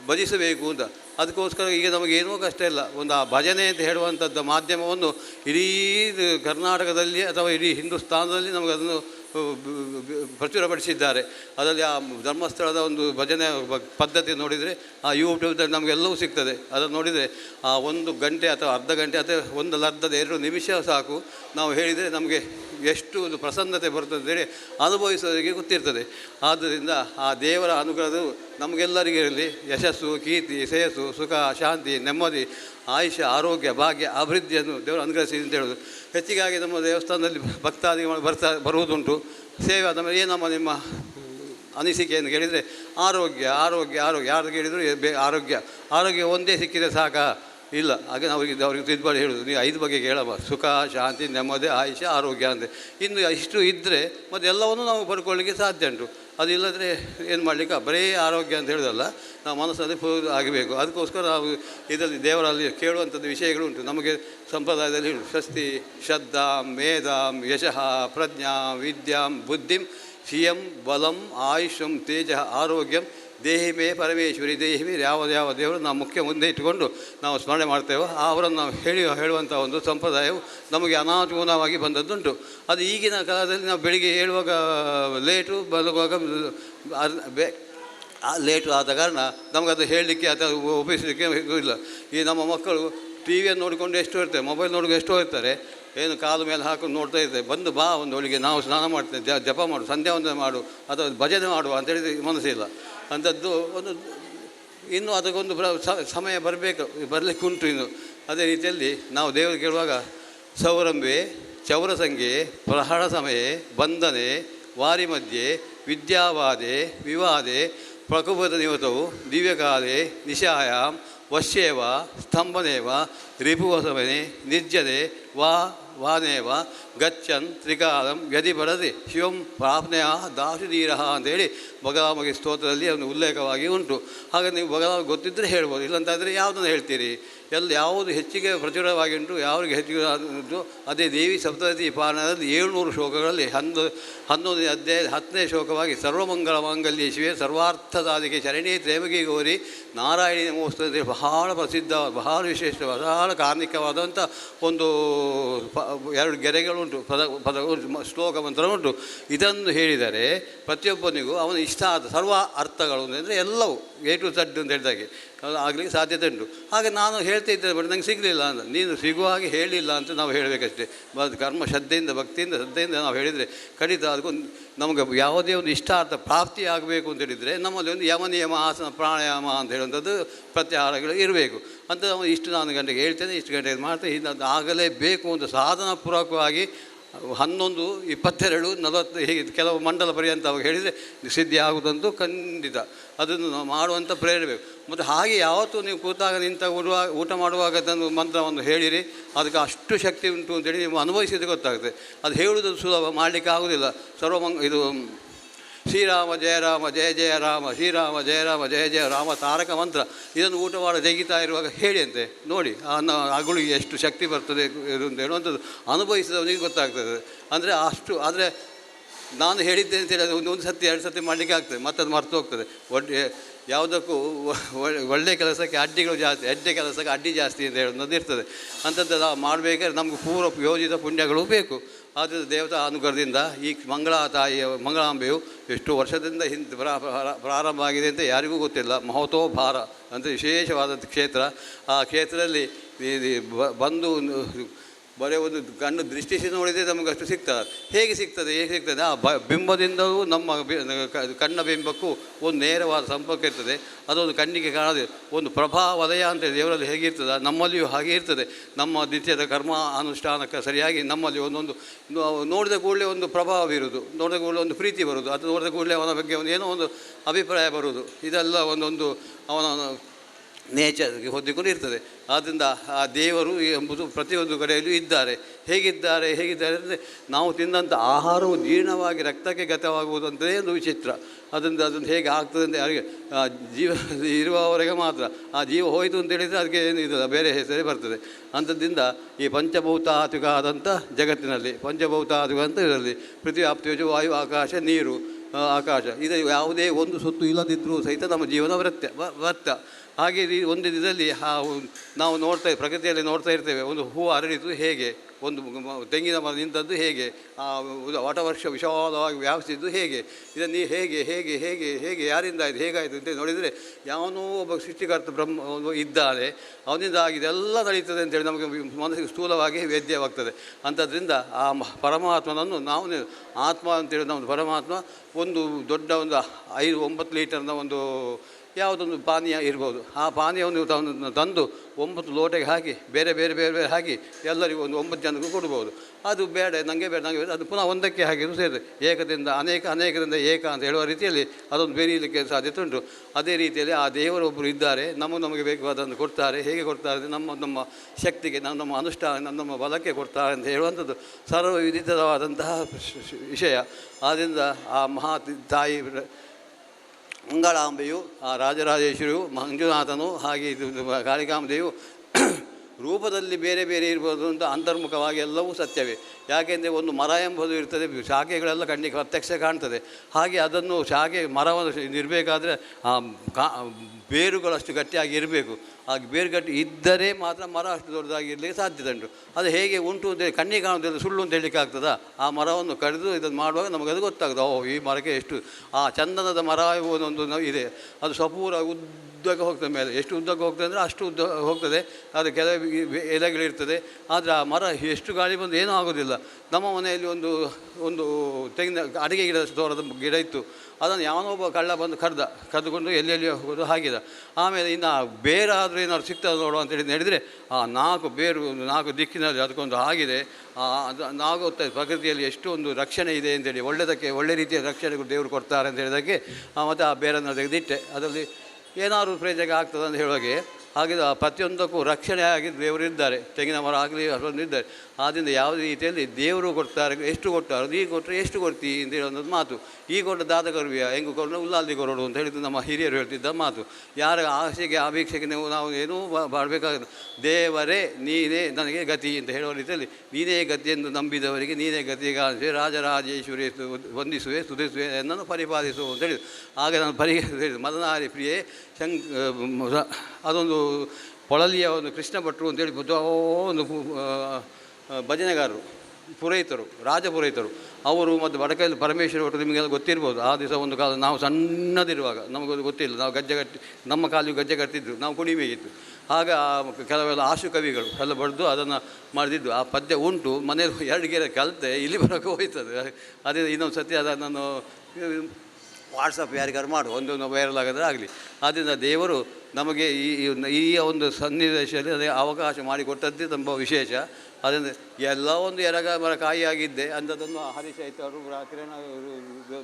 Speaker 4: ಭಜಿಸಬೇಕು ಅಂತ. ಅದಕ್ಕೋಸ್ಕರ ಈಗ ನಮಗೇನೂ ಕಷ್ಟ ಇಲ್ಲ. ಒಂದು ಆ ಭಜನೆ ಅಂತ ಹೇಳುವಂಥದ್ದು ಮಾಧ್ಯಮವನ್ನು ಇಡೀ ಕರ್ನಾಟಕದಲ್ಲಿ ಅಥವಾ ಇಡೀ ಹಿಂದೂಸ್ತಾನದಲ್ಲಿ ನಮಗೆ ಅದನ್ನು ಪ್ರಚುರಪಡಿಸಿದ್ದಾರೆ. ಅದರಲ್ಲಿ ಆ ಧರ್ಮಸ್ಥಳದ ಒಂದು ಭಜನೆ ಪದ್ಧತಿ ನೋಡಿದರೆ, ಆ ಯೂಟ್ಯೂಬ್ದಲ್ಲಿ ನಮಗೆಲ್ಲವೂ ಸಿಗ್ತದೆ. ಅದನ್ನು ನೋಡಿದರೆ, ಆ ಒಂದು ಗಂಟೆ ಅಥವಾ ಅರ್ಧ ಗಂಟೆ, ಅಥವಾ ಒಂದು ಅರ್ಧದ ಎರಡು ನಿಮಿಷ ಸಾಕು. ನಾವು ಹೇಳಿದರೆ ನಮಗೆ ಎಷ್ಟು ಒಂದು ಪ್ರಸನ್ನತೆ ಬರ್ತದೆ ಅಂತೇಳಿ ಅನುಭವಿಸೋದಕ್ಕೆ ಗೊತ್ತಿರ್ತದೆ. ಆದ್ದರಿಂದ ಆ ದೇವರ ಅನುಗ್ರಹವು ನಮಗೆಲ್ಲರಿಗೂ ಇರಲಿ. ಯಶಸ್ಸು, ಕೀರ್ತಿ, ಶ್ರೇಯಸ್ಸು, ಸುಖ, ಶಾಂತಿ, ನೆಮ್ಮದಿ, ಆಯುಷ, ಆರೋಗ್ಯ, ಭಾಗ್ಯ, ಅಭಿವೃದ್ಧಿಯನ್ನು ದೇವರು ಅನುಗ್ರಹಿಸಿ ಅಂತ ಹೇಳೋದು. ಹೆಚ್ಚಿಗಾಗಿ ನಮ್ಮ ದೇವಸ್ಥಾನದಲ್ಲಿ ಭಕ್ತಾದಿಗಳು ಬರ್ತಾ, ಬರುವುದುಂಟು. ಸೇವೆ ಆದ ಮೇಲೆ ಏನಮ್ಮ ನಿಮ್ಮ ಅನಿಸಿಕೆ ಅನಿಸಿಕೆಯನ್ನು ಕೇಳಿದರೆ, ಆರೋಗ್ಯ ಆರೋಗ್ಯ ಆರೋಗ್ಯ. ಯಾರು ಕೇಳಿದರೂ, ಬೇ, ಆರೋಗ್ಯ. ಆರೋಗ್ಯ ಒಂದೇ ಸಿಕ್ಕಿದರೆ ಸಾಕಾ? ಇಲ್ಲ, ಹಾಗೆ ಅವ್ರಿಗೆ ಅವ್ರಿಗೆ ತಿದ್ದುಪಡಿ ಹೇಳೋದು. ನೀವು ಐದು ಬಗ್ಗೆ ಹೇಳಬಾರ್ದು ಸುಖ, ಶಾಂತಿ, ನೆಮ್ಮದಿ, ಆಯುಷ್ಯ, ಆರೋಗ್ಯ ಅಂತ. ಇನ್ನು ಇಷ್ಟು ಇದ್ದರೆ ಮತ್ತು ಎಲ್ಲವನ್ನೂ ನಾವು ಪಡ್ಕೊಳ್ಳಿಕ್ಕೆ ಸಾಧ್ಯ ಉಂಟು. ಅದು ಇಲ್ಲದ್ರೆ ಏನು ಮಾಡಲಿಕ್ಕೆ ಬರೀ ಆರೋಗ್ಯ ಅಂತ ಹೇಳೋದಲ್ಲ, ನಾವು ಮನಸ್ಸಲ್ಲಿ ಫುಲ್ ಆಗಬೇಕು. ಅದಕ್ಕೋಸ್ಕರ ನಾವು ಇದರಲ್ಲಿ ದೇವರಲ್ಲಿ ಕೇಳುವಂಥದ್ದು ವಿಷಯಗಳು ಉಂಟು. ನಮಗೆ ಸಂಪ್ರದಾಯದಲ್ಲಿ ಸ್ವಸ್ತಿ, ಶ್ರದ್ಧಾ, ಮೇಧಾಂ, ಯಶಃ, ಪ್ರಜ್ಞಾ, ವಿದ್ಯಾಂ, ಬುದ್ಧಿಂ ಶಿಯಂ ಬಲಂ ಆಯುಷಂ ತೇಜ, ಆರೋಗ್ಯಂ ದೇಹಿಮೇ ಪರಮೇಶ್ವರಿ, ದೇಹಿಮೇ ಯಾವ ಯಾವ ದೇವರು ನಾವು ಮುಖ್ಯ ಮುಂದೆ ಇಟ್ಟುಕೊಂಡು ನಾವು ಸ್ಮರಣೆ ಮಾಡ್ತೇವೋ ಅವರನ್ನು ನಾವು ಹೇಳಿ ಹೇಳುವಂಥ ಒಂದು ಸಂಪ್ರದಾಯವು ನಮಗೆ ಅನಾನುಗುಣವಾಗಿ ಬಂದದ್ದುಂಟು. ಅದು ಈಗಿನ ಕಾಲದಲ್ಲಿ ನಾವು ಬೆಳಿಗ್ಗೆ ಹೇಳುವಾಗ, ಲೇಟು ಅರ್- ಬೆ ಲೇಟು ಆದ ಕಾರಣ ನಮಗದು ಹೇಳಲಿಕ್ಕೆ ಅಥವಾ ಉಪಯೋಗಿಸಲಿಕ್ಕೆ ಇಲ್ಲ. ಈ ನಮ್ಮ ಮಕ್ಕಳು ಟಿ ವಿಯನ್ನು ನೋಡಿಕೊಂಡು ಎಷ್ಟು ಇರ್ತಾರೆ, ಮೊಬೈಲ್ ನೋಡಿಕೊಂಡು ಎಷ್ಟೋ ಇರ್ತಾರೆ, ಏನು ಕಾಲು ಮೇಲೆ ಹಾಕೊಂಡು ನೋಡ್ತಾ ಇರ್ತಾರೆ. ಬಂದು ಬಾ ಒಂದು ಒಳಗೆ ನಾವು ಸ್ನಾನ ಮಾಡ್ತೇವೆ ಜಪ ಮಾಡು ಸಂಧ್ಯಾ ವಂದನೆ ಮಾಡು, ಅಥವಾ ಭಜನೆ ಮಾಡುವ ಅಂತೇಳಿ ಮನಸ್ಸಿಲ್ಲ. ಅಂಥದ್ದು ಒಂದು ಇನ್ನೂ ಅದಕ್ಕೊಂದು ಸಮಯ ಬರಬೇಕು ಬರಲಿಕ್ಕೆ ಉಂಟು ಇನ್ನು. ಅದೇ ರೀತಿಯಲ್ಲಿ ನಾವು ದೇವರು ಕೇಳುವಾಗ, ಸೌರಂಭೆ ಚೌರಸಂಖ್ಯೆ ಪ್ರಹಣ ಸಮಯ ಬಂಧನೆ ವಾರಿ ಮಧ್ಯೆ ವಿದ್ಯಾವಾದೆ, ವಿವಾದೆ ಪ್ರಕುಪದ ನಿವತವು ದಿವ್ಯಕಾಲೆ ನಿಶಾಯಾಮ್, ವಶ್ಯೇವ, ಸ್ತಂಭನೇವ ಸಮಯ ನಿರ್ಜನೆ, ವಾ ವಾನೇವ ಗಚ್ಚನ್ ತ್ರಿಕಾಲಂ ಯದಿ ಬರದಿ ಶಿವಂ ಪ್ರಾಪ್ನೆಯ ದಾಶುಧೀರ ಅಂತೇಳಿ ಬಗಲಾಮಗಿ ಸ್ತೋತ್ರದಲ್ಲಿ ಅವನು ಉಲ್ಲೇಖವಾಗಿ ಉಂಟು. ಹಾಗೆ ನೀವು ಬಗಲಾಮ ಗೊತ್ತಿದ್ದರೆ ಹೇಳ್ಬೋದು, ಇಲ್ಲಂತಾದರೆ ಯಾವುದನ್ನು ಹೇಳ್ತೀರಿ? ಎಲ್ಲ ಯಾವುದು ಹೆಚ್ಚಿಗೆ ಪ್ರಚುರವಾಗಿ ಉಂಟು ಯಾರಿಗೆ ಹೆಚ್ಚಿಗೆ ಉಂಟು ಅದೇ ದೇವಿ ಸಪ್ತತಿ ಪಾನದಲ್ಲಿ ಏಳ್ನೂರು ಶ್ಲೋಕಗಳಲ್ಲಿ ಹನ್ನೊಂದು ಹನ್ನೊಂದನೇ ಅಧ್ಯಾಯ ಹತ್ತನೇ ಶ್ಲೋಕವಾಗಿ ಸರ್ವಮಂಗಳ ಮಾಂಗಲ್ಯ ಶಿವೆ ಸರ್ವಾರ್ಥ ಸಾಧಿಕೆ ಶರಣಿ ತ್ರೇಮಗಿ ಗೌರಿ ನಾರಾಯಣಿ ನಮೋಸ್ತದೆ ಬಹಳ ಪ್ರಸಿದ್ಧ, ಬಹಳ ವಿಶೇಷ, ಬಹಳ ಕಾರ್ಮಿಕವಾದಂಥ ಒಂದು ಪ, ಎರಡು ಗೆರೆಗಳುಂಟು, ಪದ ಪದ, ಶ್ಲೋಕ ಮಂತ್ರ ಉಂಟು ಇದನ್ನು ಹೇಳಿದರೆ ಪ್ರತಿಯೊಬ್ಬನಿಗೂ ಅವನ ಇಷ್ಟ ಆದ ಸರ್ವ ಅರ್ಥಗಳು ಅಂದರೆ ಎಲ್ಲವೂ ಎ ಟು ಝಡ್ ಅಂತ ಹೇಳಿದಾಗೆ. ಆಗಲಿಕ್ಕೆ ಸಾಧ್ಯತೆ ಉಂಟು. ಹಾಗೆ ನಾನು ಹೇಳ್ತಾ ಇದ್ದೆ ಬಟ್ ನಂಗೆ ಸಿಗಲಿಲ್ಲ ಅಂತ. ನೀನು ಸಿಗುವ ಹಾಗೆ ಹೇಳಿಲ್ಲ ಅಂತ ನಾವು ಹೇಳಬೇಕಷ್ಟೇ. ಬ- ಕರ್ಮ, ಶ್ರದ್ಧೆಯಿಂದ, ಭಕ್ತಿಯಿಂದ, ಶ್ರದ್ಧೆಯಿಂದ ನಾವು ಹೇಳಿದರೆ ಖಂಡಿತ ಅದಕ್ಕೊಂದು ನಮಗೆ ಯಾವುದೇ ಒಂದು ಇಷ್ಟಾರ್ಥ ಪ್ರಾಪ್ತಿ ಆಗಬೇಕು ಅಂತ ಹೇಳಿದರೆ ನಮ್ಮಲ್ಲಿ ಒಂದು ಯಮ ನಿಯಮ, ಆಸನ, ಪ್ರಾಣಾಯಾಮ ಅಂತ ಹೇಳುವಂಥದ್ದು ಪ್ರತ್ಯಾಹಾರಗಳು ಇರಬೇಕು. ಅಂತ ನಾವು ಇಷ್ಟು ನಾನು ಗಂಟೆಗೆ ಹೇಳ್ತೇನೆ, ಇಷ್ಟು ಗಂಟೆಗೆ ಮಾಡ್ತೇನೆ. ಅದು ಆಗಲೇಬೇಕು ಅಂತ ಸಾಧನ ಪೂರ್ವಕವಾಗಿ ಹನ್ನೊಂದು, ಇಪ್ಪತ್ತೆರಡು, ನಲವತ್ತು, ಹೀಗೆ ಕೆಲವು ಮಂಡಲ ಪರ್ಯಂತ ಅವಾಗ ಹೇಳಿದರೆ ಸಿದ್ಧಿ ಆಗುವುದಂತೂ ಖಂಡಿತ. ಅದನ್ನು ನಾವು ಮಾಡುವಂಥ ಪ್ರೇರಣೆ ಬೇಕು. ಮತ್ತು ಹಾಗೆ ಯಾವತ್ತೂ ನೀವು ಕೂತಾಗ ನಿಂತ ಊಟ ಊಟ ಮಾಡುವಾಗ ಅದನ್ನು ಮಂತ್ರವನ್ನು ಹೇಳಿರಿ. ಅದಕ್ಕೆ ಅಷ್ಟು ಶಕ್ತಿ ಉಂಟು ಅಂತೇಳಿ ನೀವು ಅನುಭವಿಸಿದ್ದು ಗೊತ್ತಾಗುತ್ತೆ. ಅದು ಹೇಳುವುದು ಸುಲಭ ಮಾಡಲಿಕ್ಕೆ ಆಗೋದಿಲ್ಲ ಸರ್ವಮಂಗ ಇದು ಶ್ರೀರಾಮ ಜಯ ರಾಮ ಜಯ ಜಯ ರಾಮ, ಶ್ರೀರಾಮ ಜಯ ರಾಮ ಜಯ ಜಯ ರಾಮ ತಾರಕ ಮಂತ್ರ. ಇದನ್ನು ಊಟ ಮಾಡಿ ತೆಗಿತಾ ಇರುವಾಗ ಹೇಳಿ ಅಂತೆ. ನೋಡಿ, ಆ ನ- ಅಗುಳಿಗೆ ಎಷ್ಟು ಶಕ್ತಿ ಬರ್ತದೆ ಇದು ಅಂತ ಹೇಳುವಂಥದ್ದು ಅನುಭವಿಸಿದವನಿಗೆ ಗೊತ್ತಾಗ್ತದೆ. ಅಂದರೆ ಅಷ್ಟು ಆದರೆ ನಾನು ಹೇಳಿದ್ದೆ ಅಂತೇಳಿ ಅದು ಒಂದು ಒಂದು ಸತಿ ಎರಡು ಸತಿ ಮಾಡಲಿಕ್ಕೆ ಆಗ್ತದೆ. ಮತ್ತೆ ಅದು ಮರ್ತು ಹೋಗ್ತದೆ ಒಳ್ಳೆ ಯಾವುದಕ್ಕೂ ಒಳ್ಳೆ ಕೆಲಸಕ್ಕೆ ಅಡ್ಡಿಗಳು ಜಾಸ್ತಿ, ಅಡ್ಡಿ ಕೆಲಸಕ್ಕೆ ಅಡ್ಡಿ ಜಾಸ್ತಿ ಅಂತ ಹೇಳೋದು ಇರ್ತದೆ. ಅಂಥದ್ದು ನಾವು ಮಾಡಬೇಕಾದ್ರೆ ನಮಗೆ ಪೂರ್ವ ಯೋಜಿತ ಪುಣ್ಯಗಳು ಬೇಕು. ಆದ್ದರಿಂದ ದೇವತಾ ಅನುಗ್ರಹದಿಂದ ಈ ಮಂಗಳ ತಾಯಿಯ, ಮಂಗಳಾಂಬೆಯು ಎಷ್ಟು ವರ್ಷದಿಂದ ಹಿಂದೆ ಪ್ರಾ- ಪ್ರಾ- ಪ್ರಾರಂಭ ಆಗಿದೆ ಅಂತ ಯಾರಿಗೂ ಗೊತ್ತಿಲ್ಲ. ಮಹತೋ ಭಾರ ಅಂತ ವಿಶೇಷವಾದ ಕ್ಷೇತ್ರ. ಆ ಕ್ಷೇತ್ರದಲ್ಲಿ ಬಂದು ಬರೀ ಒಂದು ಕಣ್ಣು ದೃಷ್ಟಿಸಿ ನೋಡಿದರೆ ನಮಗೆ ಅಷ್ಟು ಸಿಗ್ತದೆ. ಹೇಗೆ ಸಿಗ್ತದೆ ಹೇಗೆ ಸಿಗ್ತದೆ? ಆ ಬ ಬಿಂಬದಿಂದಲೂ ನಮ್ಮ ಕಣ್ಣ ಬಿಂಬಕ್ಕೂ ಒಂದು ನೇರವಾದ ಸಂಪರ್ಕ ಇರ್ತದೆ. ಅದೊಂದು ಕಣ್ಣಿಗೆ ಕಾಣದೆ ಒಂದು ಪ್ರಭಾ ವಲಯ ಅಂತ ದೇವರಲ್ಲಿ ಹೇಗಿರ್ತದೆ ನಮ್ಮಲ್ಲಿಯೂ ಹಾಗೆ ಇರ್ತದೆ. ನಮ್ಮ ನಿತ್ಯದ ಕರ್ಮ ಅನುಷ್ಠಾನಕ್ಕೆ ಸರಿಯಾಗಿ ನಮ್ಮಲ್ಲಿ ಒಂದೊಂದು ನೋಡಿದ ಕೂಡಲೇ ಒಂದು ಪ್ರಭಾವ ಬೀರುವುದು ನೋಡಿದ ಕೂಡಲೇ ಒಂದು ಪ್ರೀತಿ ಬರುವುದು. ಅದು ನೋಡಿದ ಕೂಡಲೇ ಅವನ ಬಗ್ಗೆ ಒಂದು ಏನೋ ಒಂದು ಅಭಿಪ್ರಾಯ ಬರುವುದು. ಇದೆಲ್ಲ ಒಂದೊಂದು ಅವನ ನೇಚರ್ಗೆ ಹೊಂದಿಕೊಂಡು ಇರ್ತದೆ. ಆದ್ದರಿಂದ ಆ ದೇವರು ಎಂಬುದು ಪ್ರತಿಯೊಂದು ಕಡೆಯಲ್ಲೂ ಇದ್ದಾರೆ. ಹೇಗಿದ್ದಾರೆ ಹೇಗಿದ್ದಾರೆ ಅಂದರೆ ನಾವು ತಿಂದಂಥ ಆಹಾರವು ಜೀರ್ಣವಾಗಿ ರಕ್ತಕ್ಕೆ ಗತವಾಗುವುದಂತಲೇ ಒಂದು ವಿಚಿತ್ರ. ಅದರಿಂದ ಅದನ್ನು ಹೇಗೆ ಆಗ್ತದೆ ಅಂತ ಆ ಜೀವ ಇರುವವರೆಗೆ ಮಾತ್ರ. ಆ ಜೀವ ಹೋಯಿತು ಅಂತ ಹೇಳಿದರೆ ಅದಕ್ಕೆ ಏನು ಇದಲ್ಲ ಬೇರೆ ಹೆಸರೇ ಬರ್ತದೆ. ಅಂಥದ್ದಿಂದ ಈ ಪಂಚಭೌತಾತ್ವಿಕ ಆದಂಥ ಜಗತ್ತಿನಲ್ಲಿ ಪಂಚಭೌತಾತ್ವಿಕ ಅಂತ ಇದರಲ್ಲಿ ಪೃಥ್ವಿ ಆಪ್ತಿಯೋಜು ವಾಯು, ಆಕಾಶ, ನೀರು ಆಕಾಶ. ಇದು ಯಾವುದೇ ಒಂದು ಸುತ್ತು ಇಲ್ಲದಿದ್ದರೂ ಸಹಿತ ನಮ್ಮ ಜೀವನ ವೃತ್ತ ವ- ವರ್ತ ಹಾಗೆ ಈ ಒಂದು ಆ ನಾವು ನೋಡ್ತಾ ಪ್ರಕೃತಿಯಲ್ಲಿ ನೋಡ್ತಾ ಇರ್ತೇವೆ. ಒಂದು ಹೂ ಅರಳಿತು ಹೇಗೆ? ಒಂದು ತೆಂಗಿನ ಮರ ನಿಂತದ್ದು ಹೇಗೆ? ಆ ವಟವರ್ಷ ವಿಶಾಲವಾಗಿ ವ್ಯಾಪಿಸಿದ್ದು ಹೇಗೆ? ಇದನ್ನು ಹೇಗೆ ಹೇಗೆ ಹೇಗೆ ಹೇಗೆ, ಯಾರಿಂದ ಆಯಿತು, ಹೇಗಾಯಿತು ಅಂತ ನೋಡಿದರೆ ಯಾವನೋ ಒಬ್ಬ ಸೃಷ್ಟಿಕರ್ತ ಬ್ರಹ್ಮ ಇದ್ದಾನೆ ಅವನಿಂದ ಆಗಿದೆ ಎಲ್ಲ ನಡೀತದೆ ಅಂತೇಳಿ ನಮಗೆ ಮನಸ್ಸಿಗೆ ಸ್ಥೂಲವಾಗಿ ವೇದ್ಯವಾಗ್ತದೆ. ಅಂಥದ್ರಿಂದ ಆ ಪರಮಾತ್ಮನನ್ನು ನಾವು ಆತ್ಮ ಅಂತೇಳಿ ನಮ್ಮ ಪರಮಾತ್ಮ ಒಂದು ದೊಡ್ಡ ಒಂದು ಐದು, ಒಂಬತ್ತು ಲೀಟರ್ನ ಒಂದು ಯಾವುದೊಂದು ಪಾನೀಯ ಇರ್ಬೋದು. ಆ ಪಾನೀಯವನ್ನು ತಂದು ತಂದು ಒಂಬತ್ತು ಲೋಟೆಗೆ ಹಾಕಿ, ಬೇರೆ ಬೇರೆ ಬೇರೆ ಬೇರೆ ಹಾಕಿ ಎಲ್ಲರಿಗೂ ಒಂದು ಒಂಬತ್ತು ಜನಕ್ಕೂ ಕೊಡ್ಬೋದು. ಅದು ಬೇಡ ನನಗೆ ಬೇಡ ನನಗೆ ಅದು ಪುನಃ ಒಂದಕ್ಕೆ ಹಾಕಿದ್ರು ಸೇರಿದೆ. ಏಕದಿಂದ ಅನೇಕ, ಅನೇಕರಿಂದ ಏಕ ಅಂತ ಹೇಳುವ ರೀತಿಯಲ್ಲಿ ಅದೊಂದು ಬೆರೀಲಿಕ್ಕೆ ಸಾಧ್ಯತೆ ಉಂಟು. ಅದೇ ರೀತಿಯಲ್ಲಿ ಆ ದೇವರೊಬ್ಬರು ಇದ್ದಾರೆ, ನಮ್ಮ ನಮಗೆ ಬೇಕಾದನ್ನು ಕೊಡ್ತಾರೆ, ಹೇಗೆ ಕೊಡ್ತಾರೆ, ನಮ್ಮ ನಮ್ಮ ಶಕ್ತಿಗೆ, ನಮ್ಮ ನಮ್ಮ ಅನುಷ್ಠಾನ ನಮ್ಮ ನಮ್ಮ ಬಲಕ್ಕೆ ಕೊಡ್ತಾರೆ ಅಂತ ಹೇಳುವಂಥದ್ದು ಸರ್ವವಿಧಿತವಾದಂತಹ ವಿಷಯ. ಆದ್ದರಿಂದ ಆ ಮಹಾ ತಾಯಿ ಮಂಗಳಾಂಬೆಯು, ಆ ರಾಜರಾಜೇಶ್ವರಿಯು, ಮಂಜುನಾಥನು ಹಾಗೆ ಇದು ಕಾಳಿಕಾಂಬೆಯು ರೂಪದಲ್ಲಿ ಬೇರೆ ಬೇರೆ ಇರ್ಬೋದು ಅಂತ ಅಂತರ್ಮುಖವಾಗಿ ಎಲ್ಲವೂ ಸತ್ಯವೇ. ಯಾಕೆಂದರೆ ಒಂದು ಮರ ಎಂಬುದು ಇರ್ತದೆ, ಶಾಖೆಗಳೆಲ್ಲ ಕಣ್ಣಿಗೆ ಪ್ರತ್ಯಕ್ಷ ಕಾಣ್ತದೆ. ಹಾಗೆ ಅದನ್ನು ಶಾಖೆ ಮರವನ್ನು ಇರಬೇಕಾದ್ರೆ ಬೇರುಗಳಷ್ಟು ಗಟ್ಟಿಯಾಗಿ ಇರಬೇಕು. ಹಾಗೆ ಬೇರು ಗಟ್ಟಿ ಇದ್ದರೆ ಮಾತ್ರ ಮರ ಅಷ್ಟು ದೊಡ್ಡದಾಗಿರಲಿಕ್ಕೆ ಸಾಧ್ಯತೆ ಉಂಟು. ಅದು ಹೇಗೆ ಉಂಟು ಅಂತೇಳಿ ಕಣ್ಣಿಗೆ ಕಾಣೋದಿಲ್ಲ ಸುಳ್ಳು ಅಂತ ಹೇಳಲಿಕ್ಕೆ ಆಗ್ತದಾ? ಆ ಮರವನ್ನು ಕಡಿದು ಇದನ್ನು ಮಾಡುವಾಗ ನಮಗೆ ಅದು ಗೊತ್ತಾಗ್ತದೆ. ಓ ಈ ಮರಕ್ಕೆ ಎಷ್ಟು, ಆ ಚಂದನದ ಮರ ಒಂದು ಇದೆ. ಅದು ಸಪೂರ ಉದ್ದಕ್ಕೆ ಹೋಗ್ತದೆ ಮೇಲೆ. ಎಷ್ಟು ಉದ್ದಕ್ಕೆ ಹೋಗ್ತದೆ ಅಂದರೆ ಅಷ್ಟು ಉದ್ದ ಹೋಗ್ತದೆ. ಅದು ಕೆಲವು ಎಲೆಗಳಿರ್ತದೆ. ಆದರೆ ಆ ಮರ ಎಷ್ಟು ಗಾಳಿ ಬಂದು ಏನೂ ಆಗೋದಿಲ್ಲ. ನಮ್ಮ ಮನೆಯಲ್ಲಿ ಒಂದು ಒಂದು ತೆಂಗಿನ ಅಡಿಗೆ ಗಿಡದ ತೋರದ ಗಿಡ ಇತ್ತು. ಅದನ್ನು ಯಾವನೊಬ್ಬ ಕಳ್ಳ ಬಂದು ಕರೆದ, ಕರೆದುಕೊಂಡು ಎಲ್ಲೆಲ್ಲಿ ಹೋಗೋದು ಹಾಗಿದ. ಆಮೇಲೆ ಇನ್ನು ಬೇರೆ ಆದರೂ ಏನಾದ್ರು ಸಿಗ್ತದೆ ಅಂತ ಅಂತೇಳಿ ನಡೆದರೆ ಆ ನಾಲ್ಕು ಬೇರು, ನಾಲ್ಕು ದಿಕ್ಕಿನಲ್ಲಿ ಅದಕ್ಕೊಂದು ಆಗಿದೆ. ಅದು ನಾವು ಪ್ರಕೃತಿಯಲ್ಲಿ ಎಷ್ಟು ಒಂದು ರಕ್ಷಣೆ ಇದೆ ಅಂತೇಳಿ ಒಳ್ಳೆಯದಕ್ಕೆ ಒಳ್ಳೆ ರೀತಿಯ ರಕ್ಷಣೆ ದೇವರು ಕೊಡ್ತಾರೆ ಅಂತ ಹೇಳಿದಕ್ಕೆ ಮತ್ತು ಆ ಬೇರನ್ನು ತೆಗೆದಿಟ್ಟೆ. ಅದರಲ್ಲಿ ಏನಾದರೂ ಪ್ರಯೋಜನ ಆಗ್ತದೆ ಅಂತ ಹೇಳುವಾಗೆ ಹಾಗೆ ಪ್ರತಿಯೊಂದಕ್ಕೂ ರಕ್ಷಣೆ ಆಗಿ ದೇವರು ಇದ್ದಾರೆ. ತೆಂಗಿನ ಮರ ಆಗಲಿ ಅದೊಂದು ಇದ್ದಾರೆ. ಆದ್ದರಿಂದ ಯಾವುದೇ ರೀತಿಯಲ್ಲಿ ದೇವರು ಕೊಡ್ತಾರೆ, ಎಷ್ಟು ಕೊಟ್ಟಾರ ಈಗ ಕೊಟ್ಟರೆ ಎಷ್ಟು ಕೊಡ್ತೀ ಅಂತ ಹೇಳೋದು ಮಾತು. ಈ ಕೊಟ್ಟ ದಾದ ಕರುವಿಯ ಹೆಂಗು ಕೊಡು ಉಲ್ಲಾಲ್ದಿ ಕೊರೋಡು ಅಂತ ಹೇಳಿದ್ದು ನಮ್ಮ ಹಿರಿಯರು ಹೇಳ್ತಿದ್ದ ಮಾತು. ಯಾರ ಆಸೆಗೆ, ಅಪೇಕ್ಷೆಗೆ ನೀವು, ನಾವು ಏನೂ ಮಾಡಬೇಕಾಗುತ್ತೆ ದೇವರೇ, ನೀನೇ ನನಗೆ ಗತಿ ಅಂತ ಹೇಳುವ ರೀತಿಯಲ್ಲಿ, ನೀನೇ ಗತಿಯೆಂದು ನಂಬಿದವರಿಗೆ ನೀನೇ ಗತಿ ಕಾಣಿಸಿ, ರಾಜರಾಜೇಶ್ವರಿ ವಂದಿಸುವೆ ಸುಧಿಸುವೆ ನನ್ನನ್ನು ಪರಿಪಾಲಿಸು ಅಂತ ಹೇಳಿದ್ರು. ಆಗ ನಾನು ಪರಿ ಹೇಳಿದ್ದು, ಮದನಾರಿ ಪ್ರಿಯೆ ಶಂಕ್ ಅದೊಂದು ಪೊಳಲಿಯ ಒಂದು ಕೃಷ್ಣ ಭಟ್ರು ಅಂತೇಳಿ ಒಂದು ಭಜನೆಗಾರರು, ಪುರೋಹಿತರು, ರಾಜ ಪುರೋಹಿತರು, ಅವರು ಮತ್ತು ಬಡಕೈಲಿ ಪರಮೇಶ್ವರ ಒಟ್ಟು ನಿಮಗೆಲ್ಲ ಗೊತ್ತಿರ್ಬೋದು. ಆ ದಿವಸ ಒಂದು ಕಾಲ ನಾವು ಸಣ್ಣದಿರುವಾಗ ನಮಗೊಂದು ಗೊತ್ತಿಲ್ಲ. ನಾವು ಗಜ್ಜೆ ಕಟ್ಟಿ, ನಮ್ಮ ಕಾಲಿಗೆ ಗಜ್ಜೆ ಕಟ್ಟಿದ್ರು ನಾವು ಕುಣಿಬೇಕಿತ್ತು ಆಗ ಕೆಲವೆಲ್ಲ ಆಶು ಕವಿಗಳು ಎಲ್ಲ ಬಡ್ದು ಅದನ್ನು ಮಾಡಿದ್ದು ಆ ಪದ್ಯ ಉಂಟು, ಮನೆಯಲ್ಲಿ ಎರಡು ಗೆರೆ ಕಲಿತೆ, ಇಲ್ಲಿ ಬರೋಕೆ ಹೋಯ್ತದೆ. ಅದೇ ಇನ್ನೊಂದು ಸತಿ ಅದನ್ನು ವಾಟ್ಸಪ್ ಯಾರಿಗಾರು ಮಾಡು ಒಂದು ವೈರಲ್ ಆಗೋದ್ರೆ ಆಗಲಿ. ಆದ್ದರಿಂದ ದೇವರು ನಮಗೆ ಈ- ಈ ಒಂದು ಸನ್ನಿವೇಶದಲ್ಲಿ ಅದೇ ಅವಕಾಶ ಮಾಡಿಕೊಟ್ಟದ್ದೇ ತುಂಬ ವಿಶೇಷ. ಅದರಿಂದ ಎಲ್ಲ ಒಂದು ಎರಗ ಮರ ಕಾಯಿಯಾಗಿದ್ದೆ ಅಂಥದ್ದನ್ನು ಹರೀಶ್ ಅವರು ಕಿರಣ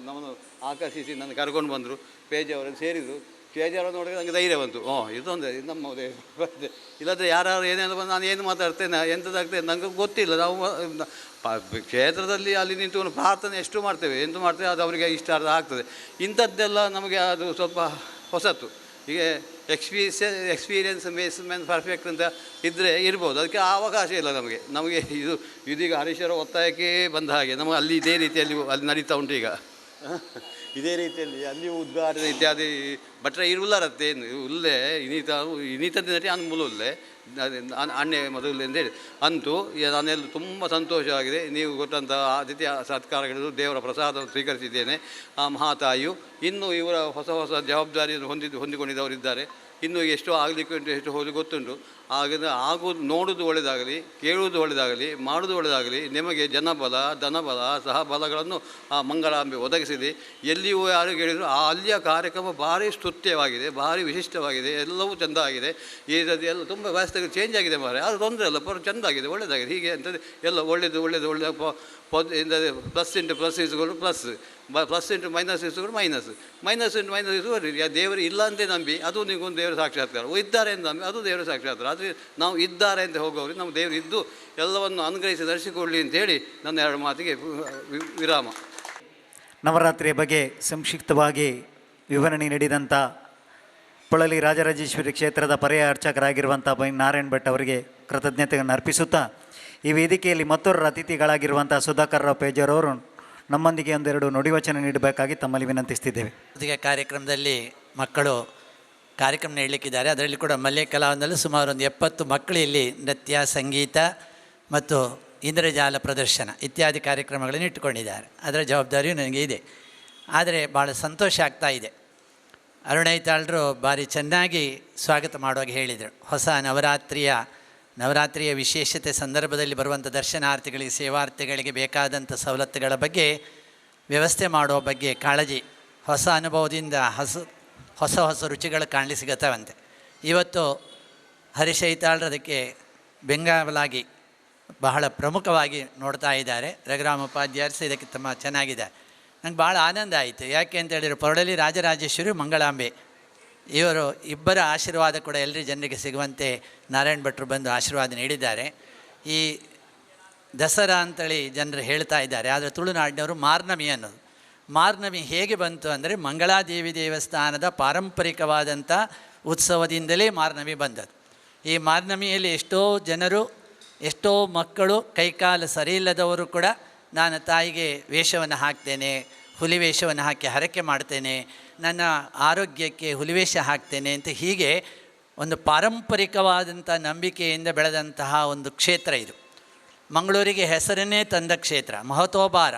Speaker 4: ನಮ್ಮನ್ನು ಆಕರ್ಷಿಸಿ ನನ್ನ ಕರ್ಕೊಂಡು ಬಂದರು, ಪೇಜ್ ಸೇರಿದರು. ಪೇಜ್ ಅವರನ್ನು ನೋಡಿದ್ರೆ ನನಗೆ ಧೈರ್ಯ ಬಂತು. ಹ್ಞೂ ಇದೊಂದು, ಇದು ಬರ್ತದೆ ಇಲ್ಲದ್ರೆ ಯಾರು ಏನೇನು ಬಂದು ನಾನು ಏನು ಮಾತಾಡ್ತೇನೆ, ಎಂಥದ್ದಾಗ್ತೇನೆ ನನಗೆ ಗೊತ್ತಿಲ್ಲ. ನಾವು ಕ್ಷೇತ್ರದಲ್ಲಿ ಅಲ್ಲಿ ನಿಂತು ಪ್ರಾರ್ಥನೆ ಎಷ್ಟು ಮಾಡ್ತೇವೆ, ಎಂತ ಮಾಡ್ತೇವೆ, ಅದು ಅವರಿಗೆ ಇಷ್ಟ ಆಗ್ತದೆ. ಇಂಥದ್ದೆಲ್ಲ ನಮಗೆ ಅದು ಸ್ವಲ್ಪ ಹೊಸತು. ಈಗ experience experience makes men perfect ಅಂತ ಇದ್ದರೆ ಇರ್ಬೋದು. ಅದಕ್ಕೆ ಆ ಅವಕಾಶ ಇಲ್ಲ ನಮಗೆ. ನಮಗೆ ಇದು, ಇದೀಗ ಹರೀಶರ ಒತ್ತಾಯಕ್ಕೆ ಬಂದ ಹಾಗೆ. ನಮಗೆ ಅಲ್ಲಿ ಇದೇ ರೀತಿಯಲ್ಲಿ ಅಲ್ಲಿ ನಡೀತಾ ಉಂಟು ಈಗ. ಇದೇ ರೀತಿಯಲ್ಲಿ ಅಲ್ಲಿ ಉದ್ಘಾಟನೆ ಇತ್ಯಾದಿ ಭಟ್ರ ಇರುವುಲಾರತ್ತೇನು ಉಲ್ಲೆ, ಇನಿತ ಇನೀತದ ನಟಿ ಅನ್ ಉಲ್ಲೆ ಅಣ್ಣೆ ಮೊದಲು ಅಂತೂ ನನ್ನೆಲ್ಲ ನಾನೆಲ್ಲ ತುಂಬ ಸಂತೋಷವಾಗಿದೆ ನೀವು ಕೊಟ್ಟಂಥ ಆದಿತ್ಯ ಸತ್ಕಾರಗಳು ದೇವರ ಪ್ರಸಾದವನ್ನು ಸ್ವೀಕರಿಸಿದ್ದೇನೆ. ಆ ಮಹಾತಾಯಿಯು ಇನ್ನೂ ಇವರ ಹೊಸ ಹೊಸ ಜವಾಬ್ದಾರಿಯನ್ನು ಹೊಂದಿದ್ದು, ಹೊಂದಿಕೊಂಡಿದ್ದವರಿದ್ದಾರೆ. ಇನ್ನೂ ಎಷ್ಟು ಆಗಲಿಕ್ಕೆ ಉಂಟು ಎಷ್ಟು ಹೋಗಿ ಗೊತ್ತುಂಟು. ಆಗ ಆಗೋದು ನೋಡೋದು ಒಳ್ಳೆಯದಾಗಲಿ, ಕೇಳುವುದು ಒಳ್ಳೆಯದಾಗಲಿ ಮಾಡೋದು ಒಳ್ಳೆಯದಾಗಲಿ, ನಿಮಗೆ ಜನಬಲ, ಧನಬಲ ಸಹ ಬಲಗಳನ್ನು ಆ ಮಂಗಳಾಂಬೆ ಒದಗಿಸಿದೆ. ಎಲ್ಲಿಯೂ ಯಾರು ಕೇಳಿದ್ರು, ಆ ಅಲ್ಲಿಯ ಕಾರ್ಯಕ್ರಮ ಭಾರಿ ಸ್ತುತ್ಯವಾಗಿದೆ, ಭಾರಿ ವಿಶಿಷ್ಟವಾಗಿದೆ, ಎಲ್ಲವೂ ಚೆಂದ ಆಗಿದೆ ಈ ಎಲ್ಲ ತುಂಬ ವ್ಯವಸ್ಥೆಗಳು ಚೇಂಜ್ ಆಗಿದೆ ಮಾರೆ ಅದು ತೊಂದರೆ ಇಲ್ಲ ಪರ ಚೆಂದ ಆಗಿದೆ ಒಳ್ಳೆಯದಾಗಿದೆ. ಹೀಗೆ ಅಂತಂದರೆ ಎಲ್ಲ ಒಳ್ಳೆಯದು ಒಳ್ಳೆಯದು ಒಳ್ಳೆಯ ಎಂದರೆ ಪ್ಲಸ್ ಇಂಟು ಪ್ಲಸ್ ಇಸ್ಕೊಂಡು ಪ್ಲಸ್ ಪ್ಲಸ್ ಇಂಟು ಮೈನಸ್ ಇಸ್ಕೊಂಡು ಮೈನಸ್ ಮೈನಸ್ ಇಂಟು ಮೈನಸ್ ಇಸ್ಕೊಂಡು ಯಾ ದೇವರು ಇಲ್ಲ ಅಂತ ನಂಬಿ, ಅದು ನಿಮಗೊಂದು ದೇವರ ಸಾಕ್ಷಾತ್ಕಾರ. ಇದ್ದಾರೆ ಅಂತ ನಂಬಿ, ಅದು ದೇವರ ಸಾಕ್ಷಾತ್ಕಾರ. ಆದರೆ ನಾವು ಇದ್ದಾರೆ ಅಂತ ಹೋಗೋರು ನಮ್ಮ ದೇವರು ಇದ್ದು ಎಲ್ಲವನ್ನು ಅನುಗ್ರಹಿಸಿ ಧರಿಸಿಕೊಳ್ಳಿ ಅಂತೇಳಿ ನನ್ನ ಎರಡು ಮಾತಿಗೆ ವಿರಾಮ.
Speaker 1: ನವರಾತ್ರಿಯ ಬಗ್ಗೆ ಸಂಕ್ಷಿಪ್ತವಾಗಿ ವಿವರಣೆ ನೀಡಿದಂಥ ಪೊಳಲಿ ರಾಜರಾಜೇಶ್ವರಿ ಕ್ಷೇತ್ರದ ಪರ್ಯಾಯ ಅರ್ಚಕರಾಗಿರುವಂಥ ಬೈ ನಾರಾಯಣ್ ಭಟ್ ಅವರಿಗೆ ಕೃತಜ್ಞತೆಯನ್ನು ಅರ್ಪಿಸುತ್ತಾ ಈ ವೇದಿಕೆಯಲ್ಲಿ ಮತ್ತೊರ ಅತಿಥಿಗಳಾಗಿರುವಂಥ ಸುಧಾಕರ್ ರಾವ್ ಪೇಜರ್ ಅವರು ನಮ್ಮೊಂದಿಗೆ ಒಂದೆರಡು ನುಡಿವಚನ ನೀಡಬೇಕಾಗಿ ತಮ್ಮಲ್ಲಿ ವಿನಂತಿಸ್ತಿದ್ದೇವೆ.
Speaker 3: ಜೊತೆಗೆ ಕಾರ್ಯಕ್ರಮದಲ್ಲಿ ಮಕ್ಕಳು ಕಾರ್ಯಕ್ರಮ ನೀಡಲಿಕ್ಕಿದ್ದಾರೆ ಅದರಲ್ಲಿ ಕೂಡ ಮಲ್ಯ ಕಲಾವಿನಲ್ಲಿ ಸುಮಾರು ಒಂದು ಎಪ್ಪತ್ತು ಮಕ್ಕಳು ಇಲ್ಲಿ ನೃತ್ಯ, ಸಂಗೀತ ಮತ್ತು ಇಂದ್ರಜಾಲ ಪ್ರದರ್ಶನ ಇತ್ಯಾದಿ ಕಾರ್ಯಕ್ರಮಗಳನ್ನು ಇಟ್ಟುಕೊಂಡಿದ್ದಾರೆ. ಅದರ ಜವಾಬ್ದಾರಿಯು ನನಗೆ ಇದೆ. ಆದರೆ ಭಾಳ ಸಂತೋಷ ಆಗ್ತಾ ಇದೆ. ಅರುಣೈತಾಳರು ಭಾರಿ ಚೆನ್ನಾಗಿ ಸ್ವಾಗತ ಮಾಡುವಾಗ ಹೇಳಿದರು. ಹೊಸ ನವರಾತ್ರಿಯ ನವರಾತ್ರಿಯ ವಿಶೇಷತೆ ಸಂದರ್ಭದಲ್ಲಿ ಬರುವಂಥ ದರ್ಶನಾರ್ಥಿಗಳಿಗೆ, ಸೇವಾರ್ಥಿಗಳಿಗೆ ಬೇಕಾದಂಥ ಸವಲತ್ತುಗಳ ಬಗ್ಗೆ ವ್ಯವಸ್ಥೆ ಮಾಡುವ ಬಗ್ಗೆ ಕಾಳಜಿ, ಹೊಸ ಅನುಭವದಿಂದ ಹೊಸ ಹೊಸ ಹೊಸ ರುಚಿಗಳು ಕಾಣಲಿ ಸಿಗತ್ತವಂತೆ. ಇವತ್ತು ಹರಿಶೈತಾಳರದಕ್ಕೆ ಬೆಂಗಾವಲಾಗಿ ಬಹಳ ಪ್ರಮುಖವಾಗಿ ನೋಡ್ತಾ ಇದ್ದಾರೆ. ರಘುರಾಮ ಉಪಾಧ್ಯಾಯ ಇದಕ್ಕೆ ತುಂಬ ಚೆನ್ನಾಗಿದೆ ನಂಗೆ ಭಾಳ ಆನಂದ ಆಯಿತು. ಯಾಕೆ ಅಂತ ಹೇಳಿದ್ರೆ ಪೊರಡಲಿ ರಾಜರಾಜೇಶ್ವರಿ ಮಂಗಳಾಂಬೆ. ಇವರು ಇಬ್ಬರ ಆಶೀರ್ವಾದ ಕೂಡ ಎಲ್ಲರಿ ಜನರಿಗೆ ಸಿಗುವಂತೆ ನಾರಾಯಣ ಭಟ್ರು ಬಂದು ಆಶೀರ್ವಾದ ನೀಡಿದ್ದಾರೆ. ಈ ದಸರಾ ಅಂತೇಳಿ ಜನರು ಹೇಳ್ತಾ ಇದ್ದಾರೆ, ಆದರೆ ತುಳುನಾಡಿನವರು ಮಾರ್ನಮಿ ಅನ್ನೋದು. ಮಾರ್ನಮಿ ಹೇಗೆ ಬಂತು ಅಂದರೆ ಮಂಗಳಾದೇವಿ ದೇವಸ್ಥಾನದ ಪಾರಂಪರಿಕವಾದಂಥ ಉತ್ಸವದಿಂದಲೇ ಮಾರ್ನಮಿ ಬಂದದ್ದು. ಈ ಮಾರ್ನಮಿಯಲ್ಲಿ ಎಷ್ಟೋ ಜನರು, ಎಷ್ಟೋ ಮಕ್ಕಳು ಕೈಕಾಲು ಸರಿಯಿಲ್ಲದವರು ಕೂಡ ನಾನು ತಾಯಿಗೆ ವೇಷವನ್ನು ಹಾಕ್ತೇನೆ, ಹುಲಿ ವೇಷವನ್ನು ಹಾಕಿ ಹರಕೆ ಮಾಡ್ತೇನೆ ನನ್ನ ಆರೋಗ್ಯಕ್ಕೆ ಹುಲಿವೇಷ ಹಾಕ್ತೇನೆ ಅಂತ ಹೀಗೆ ಒಂದು ಪಾರಂಪರಿಕವಾದಂಥ ನಂಬಿಕೆಯಿಂದ ಬೆಳೆದಂತಹ ಒಂದು ಕ್ಷೇತ್ರ ಇದು. ಮಂಗಳೂರಿಗೆ ಹೆಸರನ್ನೇ ತಂದ ಕ್ಷೇತ್ರ, ಮಹತೋಬಾರ.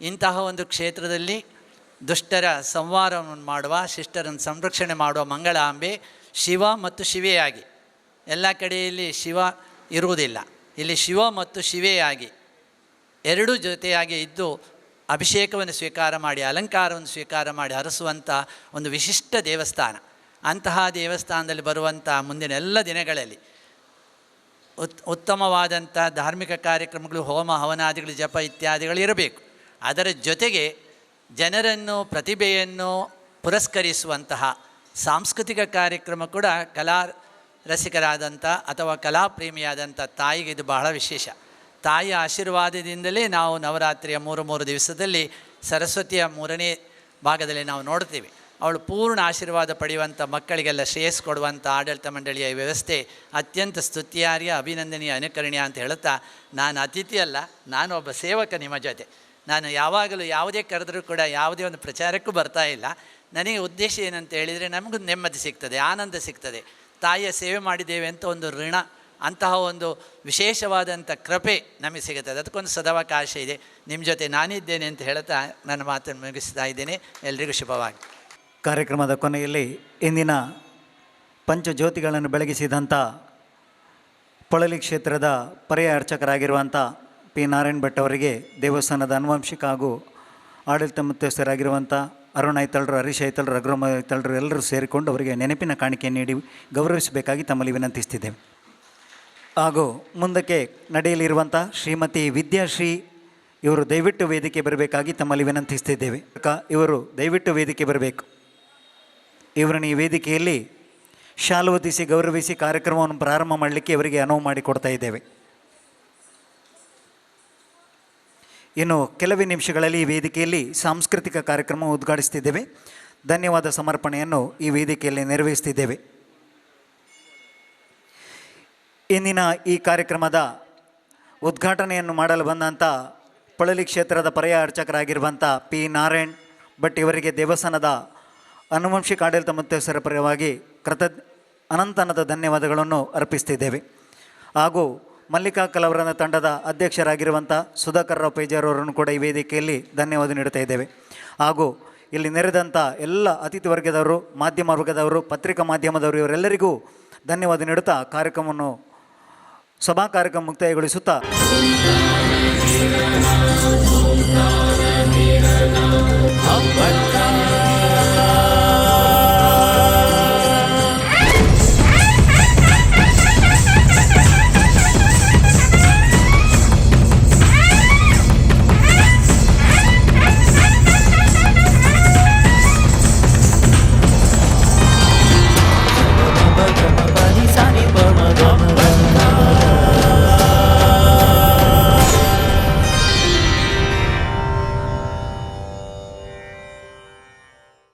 Speaker 3: ಇಂತಹ ಒಂದು ಕ್ಷೇತ್ರದಲ್ಲಿ ದುಷ್ಟರ ಸಂವಾರವನ್ನು ಮಾಡುವ, ಶಿಷ್ಟರನ್ನು ಸಂರಕ್ಷಣೆ ಮಾಡುವ ಮಂಗಳಾಂಬೆ ಶಿವ ಮತ್ತು ಶಿವೆಯಾಗಿ. ಎಲ್ಲ ಕಡೆಯಲ್ಲಿ ಶಿವ ಇರುವುದಿಲ್ಲ. ಇಲ್ಲಿ ಶಿವ ಮತ್ತು ಶಿವೆಯಾಗಿ. ಎರಡೂ ಜೊತೆಯಾಗಿ ಇದ್ದು ಅಭಿಷೇಕವನ್ನು ಸ್ವೀಕಾರ ಮಾಡಿ, ಅಲಂಕಾರವನ್ನು ಸ್ವೀಕಾರ ಮಾಡಿ ಹರಸುವಂಥ ಒಂದು ವಿಶಿಷ್ಟ ದೇವಸ್ಥಾನ. ಅಂತಹ ದೇವಸ್ಥಾನದಲ್ಲಿ ಬರುವಂಥ ಮುಂದಿನ ಎಲ್ಲ ದಿನಗಳಲ್ಲಿ ಉತ್, ಉತ್ತಮವಾದಂಥ ಧಾರ್ಮಿಕ ಕಾರ್ಯಕ್ರಮಗಳು, ಹೋಮ, ಹವನಾದಿಗಳು, ಜಪ ಇತ್ಯಾದಿಗಳು ಇರಬೇಕು. ಅದರ ಜೊತೆಗೆ ಜನರನ್ನು, ಪ್ರತಿಭೆಯನ್ನು ಪುರಸ್ಕರಿಸುವಂತಹ ಸಾಂಸ್ಕೃತಿಕ ಕಾರ್ಯಕ್ರಮ ಕೂಡ ಕಲಾ ರಸಿಕರಾದಂಥ ಅಥವಾ ಕಲಾಪ್ರೇಮಿಯಾದಂಥ ತಾಯಿಗೆ ಇದು ಬಹಳ ವಿಶೇಷ. ತಾಯಿಯ ಆಶೀರ್ವಾದದಿಂದಲೇ ನಾವು ನವರಾತ್ರಿಯ ಮೂರು ಮೂರು ದಿವಸದಲ್ಲಿ ಸರಸ್ವತಿಯ ಮೂರನೇ ಭಾಗದಲ್ಲಿ ನಾವು ನೋಡ್ತೀವಿ. ಅವಳು ಪೂರ್ಣ ಆಶೀರ್ವಾದ ಪಡೆಯುವಂಥ ಮಕ್ಕಳಿಗೆಲ್ಲ ಶ್ರೇಯಸ್ ಕೊಡುವಂಥ ಆಡಳಿತ ಮಂಡಳಿಯ ವ್ಯವಸ್ಥೆ ಅತ್ಯಂತ ಸ್ತುತ್ಯಾರ್ಯ, ಅಭಿನಂದನೀಯ, ಅನುಕರಣೀಯ ಅಂತ ಹೇಳುತ್ತಾ ನಾನು ಅತಿಥಿ ಅಲ್ಲ ನಾನು ಒಬ್ಬ ಸೇವಕ ನಿಮ್ಮ ಜೊತೆ. ನಾನು ಯಾವಾಗಲೂ ಯಾವುದೇ ಕರೆದರೂ ಕೂಡ ಯಾವುದೇ ಒಂದು ಪ್ರಚಾರಕ್ಕೂ ಬರ್ತಾ ಇಲ್ಲ. ನನಗೆ ಉದ್ದೇಶ ಏನಂತ ಹೇಳಿದರೆ ನಮಗೂ ನೆಮ್ಮದಿ ಸಿಗ್ತದೆ, ಆನಂದ ಸಿಗ್ತದೆ. ತಾಯಿಯ ಸೇವೆ ಮಾಡಿದ್ದೇವೆ ಅಂತ ಒಂದು ಋಣ ಅಂತಹ ಒಂದು ವಿಶೇಷವಾದಂಥ ಕೃಪೆ ನಮಗೆ ಸಿಗುತ್ತದೆ. ಅದಕ್ಕೊಂದು ಸದಾವಕಾಶ ಇದೆ. ನಿಮ್ಮ ಜೊತೆ ನಾನಿದ್ದೇನೆ ಅಂತ ಹೇಳ್ತಾ ನನ್ನ ಮಾತನ್ನು ಮುಗಿಸ್ತಾ ಇದ್ದೇನೆ. ಎಲ್ರಿಗೂ ಶುಭವಾಗಿ
Speaker 1: ಕಾರ್ಯಕ್ರಮದ ಕೊನೆಯಲ್ಲಿ ಇಂದಿನ ಪಂಚಜ್ಯೋತಿಗಳನ್ನು ಬೆಳಗಿಸಿದಂಥ ಪೊಳಲಿ ಕ್ಷೇತ್ರದ ಪರ್ಯಾಯ ಅರ್ಚಕರಾಗಿರುವಂಥ ಪಿ. ನಾರಾಯಣ್ ಭಟ್ ಅವರಿಗೆ ದೇವಸ್ಥಾನದ ಅನುವಂಶಿಕ ಹಾಗೂ ಆಡಳಿತ ಮುಖ್ಯಸ್ಥರಾಗಿರುವಂಥ ಅರುಣ್ ಐತಳರು ಹರೀಶ್ ಐತಳರು ಅಗ್ರಮ ಐತಳರು ಎಲ್ಲರೂ ಸೇರಿಕೊಂಡು ಅವರಿಗೆ ನೆನಪಿನ ಕಾಣಿಕೆ ನೀಡಿ ಗೌರವಿಸಬೇಕಾಗಿ ತಮ್ಮಲ್ಲಿ ವಿನಂತಿಸ್ತಿದ್ದೇವೆ. ಹಾಗೂ ಮುಂದಕ್ಕೆ ನಡೆಯಲಿರುವಂಥ ಶ್ರೀಮತಿ ವಿದ್ಯಾಶ್ರೀ ಇವರು ದಯವಿಟ್ಟು ವೇದಿಕೆ ಬರಬೇಕಾಗಿ ತಮ್ಮಲ್ಲಿ ವಿನಂತಿಸ್ತಿದ್ದೇವೆ. ಇವರು ದಯವಿಟ್ಟು ವೇದಿಕೆ ಬರಬೇಕು. ಇವರನ್ನು ಈ ವೇದಿಕೆಯಲ್ಲಿ ಶಾಲು ಹೊದಿಸಿ ಗೌರವಿಸಿ ಕಾರ್ಯಕ್ರಮವನ್ನು ಪ್ರಾರಂಭ ಮಾಡಲಿಕ್ಕೆ ಇವರಿಗೆ ಅನುವು ಮಾಡಿಕೊಡ್ತಾ ಇದ್ದೇವೆ. ಇನ್ನು ಕೆಲವೇ ನಿಮಿಷಗಳಲ್ಲಿ ಈ ವೇದಿಕೆಯಲ್ಲಿ ಸಾಂಸ್ಕೃತಿಕ ಕಾರ್ಯಕ್ರಮ ಉದ್ಘಾಟಿಸ್ತಿದ್ದೇವೆ. ಧನ್ಯವಾದ ಸಮರ್ಪಣೆಯನ್ನು ಈ ವೇದಿಕೆಯಲ್ಲಿ ನೆರವೇರಿಸ್ತಿದ್ದೇವೆ. ಇಂದಿನ ಈ ಕಾರ್ಯಕ್ರಮದ ಉದ್ಘಾಟನೆಯನ್ನು ಮಾಡಲು ಬಂದಂಥ ಪಳಲಿ ಕ್ಷೇತ್ರದ ಪರ್ಯಾಯ ಅರ್ಚಕರಾಗಿರುವಂಥ ಪಿ ನಾರಾಯಣ್ ಭಟ್ ಇವರಿಗೆ ದೇವಸ್ಥಾನದ ಅನುವಂಶಿಕ ಆಡಳಿತ ಮುಖ್ಯಸ್ಥರ ಪರವಾಗಿ ಕೃತ ಅನಂತನದ ಧನ್ಯವಾದಗಳನ್ನು ಅರ್ಪಿಸ್ತಿದ್ದೇವೆ. ಹಾಗೂ ಮಲ್ಲಿಕಾ ಕಲವರನ ತಂಡದ ಅಧ್ಯಕ್ಷರಾಗಿರುವಂಥ ಸುಧಾಕರ್ ರಾವ್ ಪೇಜಾರವರನ್ನು ಕೂಡ ಈ ವೇದಿಕೆಯಲ್ಲಿ ಧನ್ಯವಾದ ನೀಡುತ್ತಾ ಇದ್ದೇವೆ. ಹಾಗೂ ಇಲ್ಲಿ ನೆರೆದಂಥ ಎಲ್ಲ ಅತಿಥಿ ವರ್ಗದವರು, ಮಾಧ್ಯಮ ವರ್ಗದವರು, ಪತ್ರಿಕಾ ಮಾಧ್ಯಮದವರು ಇವರೆಲ್ಲರಿಗೂ ಧನ್ಯವಾದ ನೀಡುತ್ತಾ ಕಾರ್ಯಕ್ರಮವನ್ನು ಸಭಾ ಕಾರ್ಯಕ್ರಮ ಮುಕ್ತಾಯಗೊಳಿಸುತ್ತಾ. ಹಬ್ಬ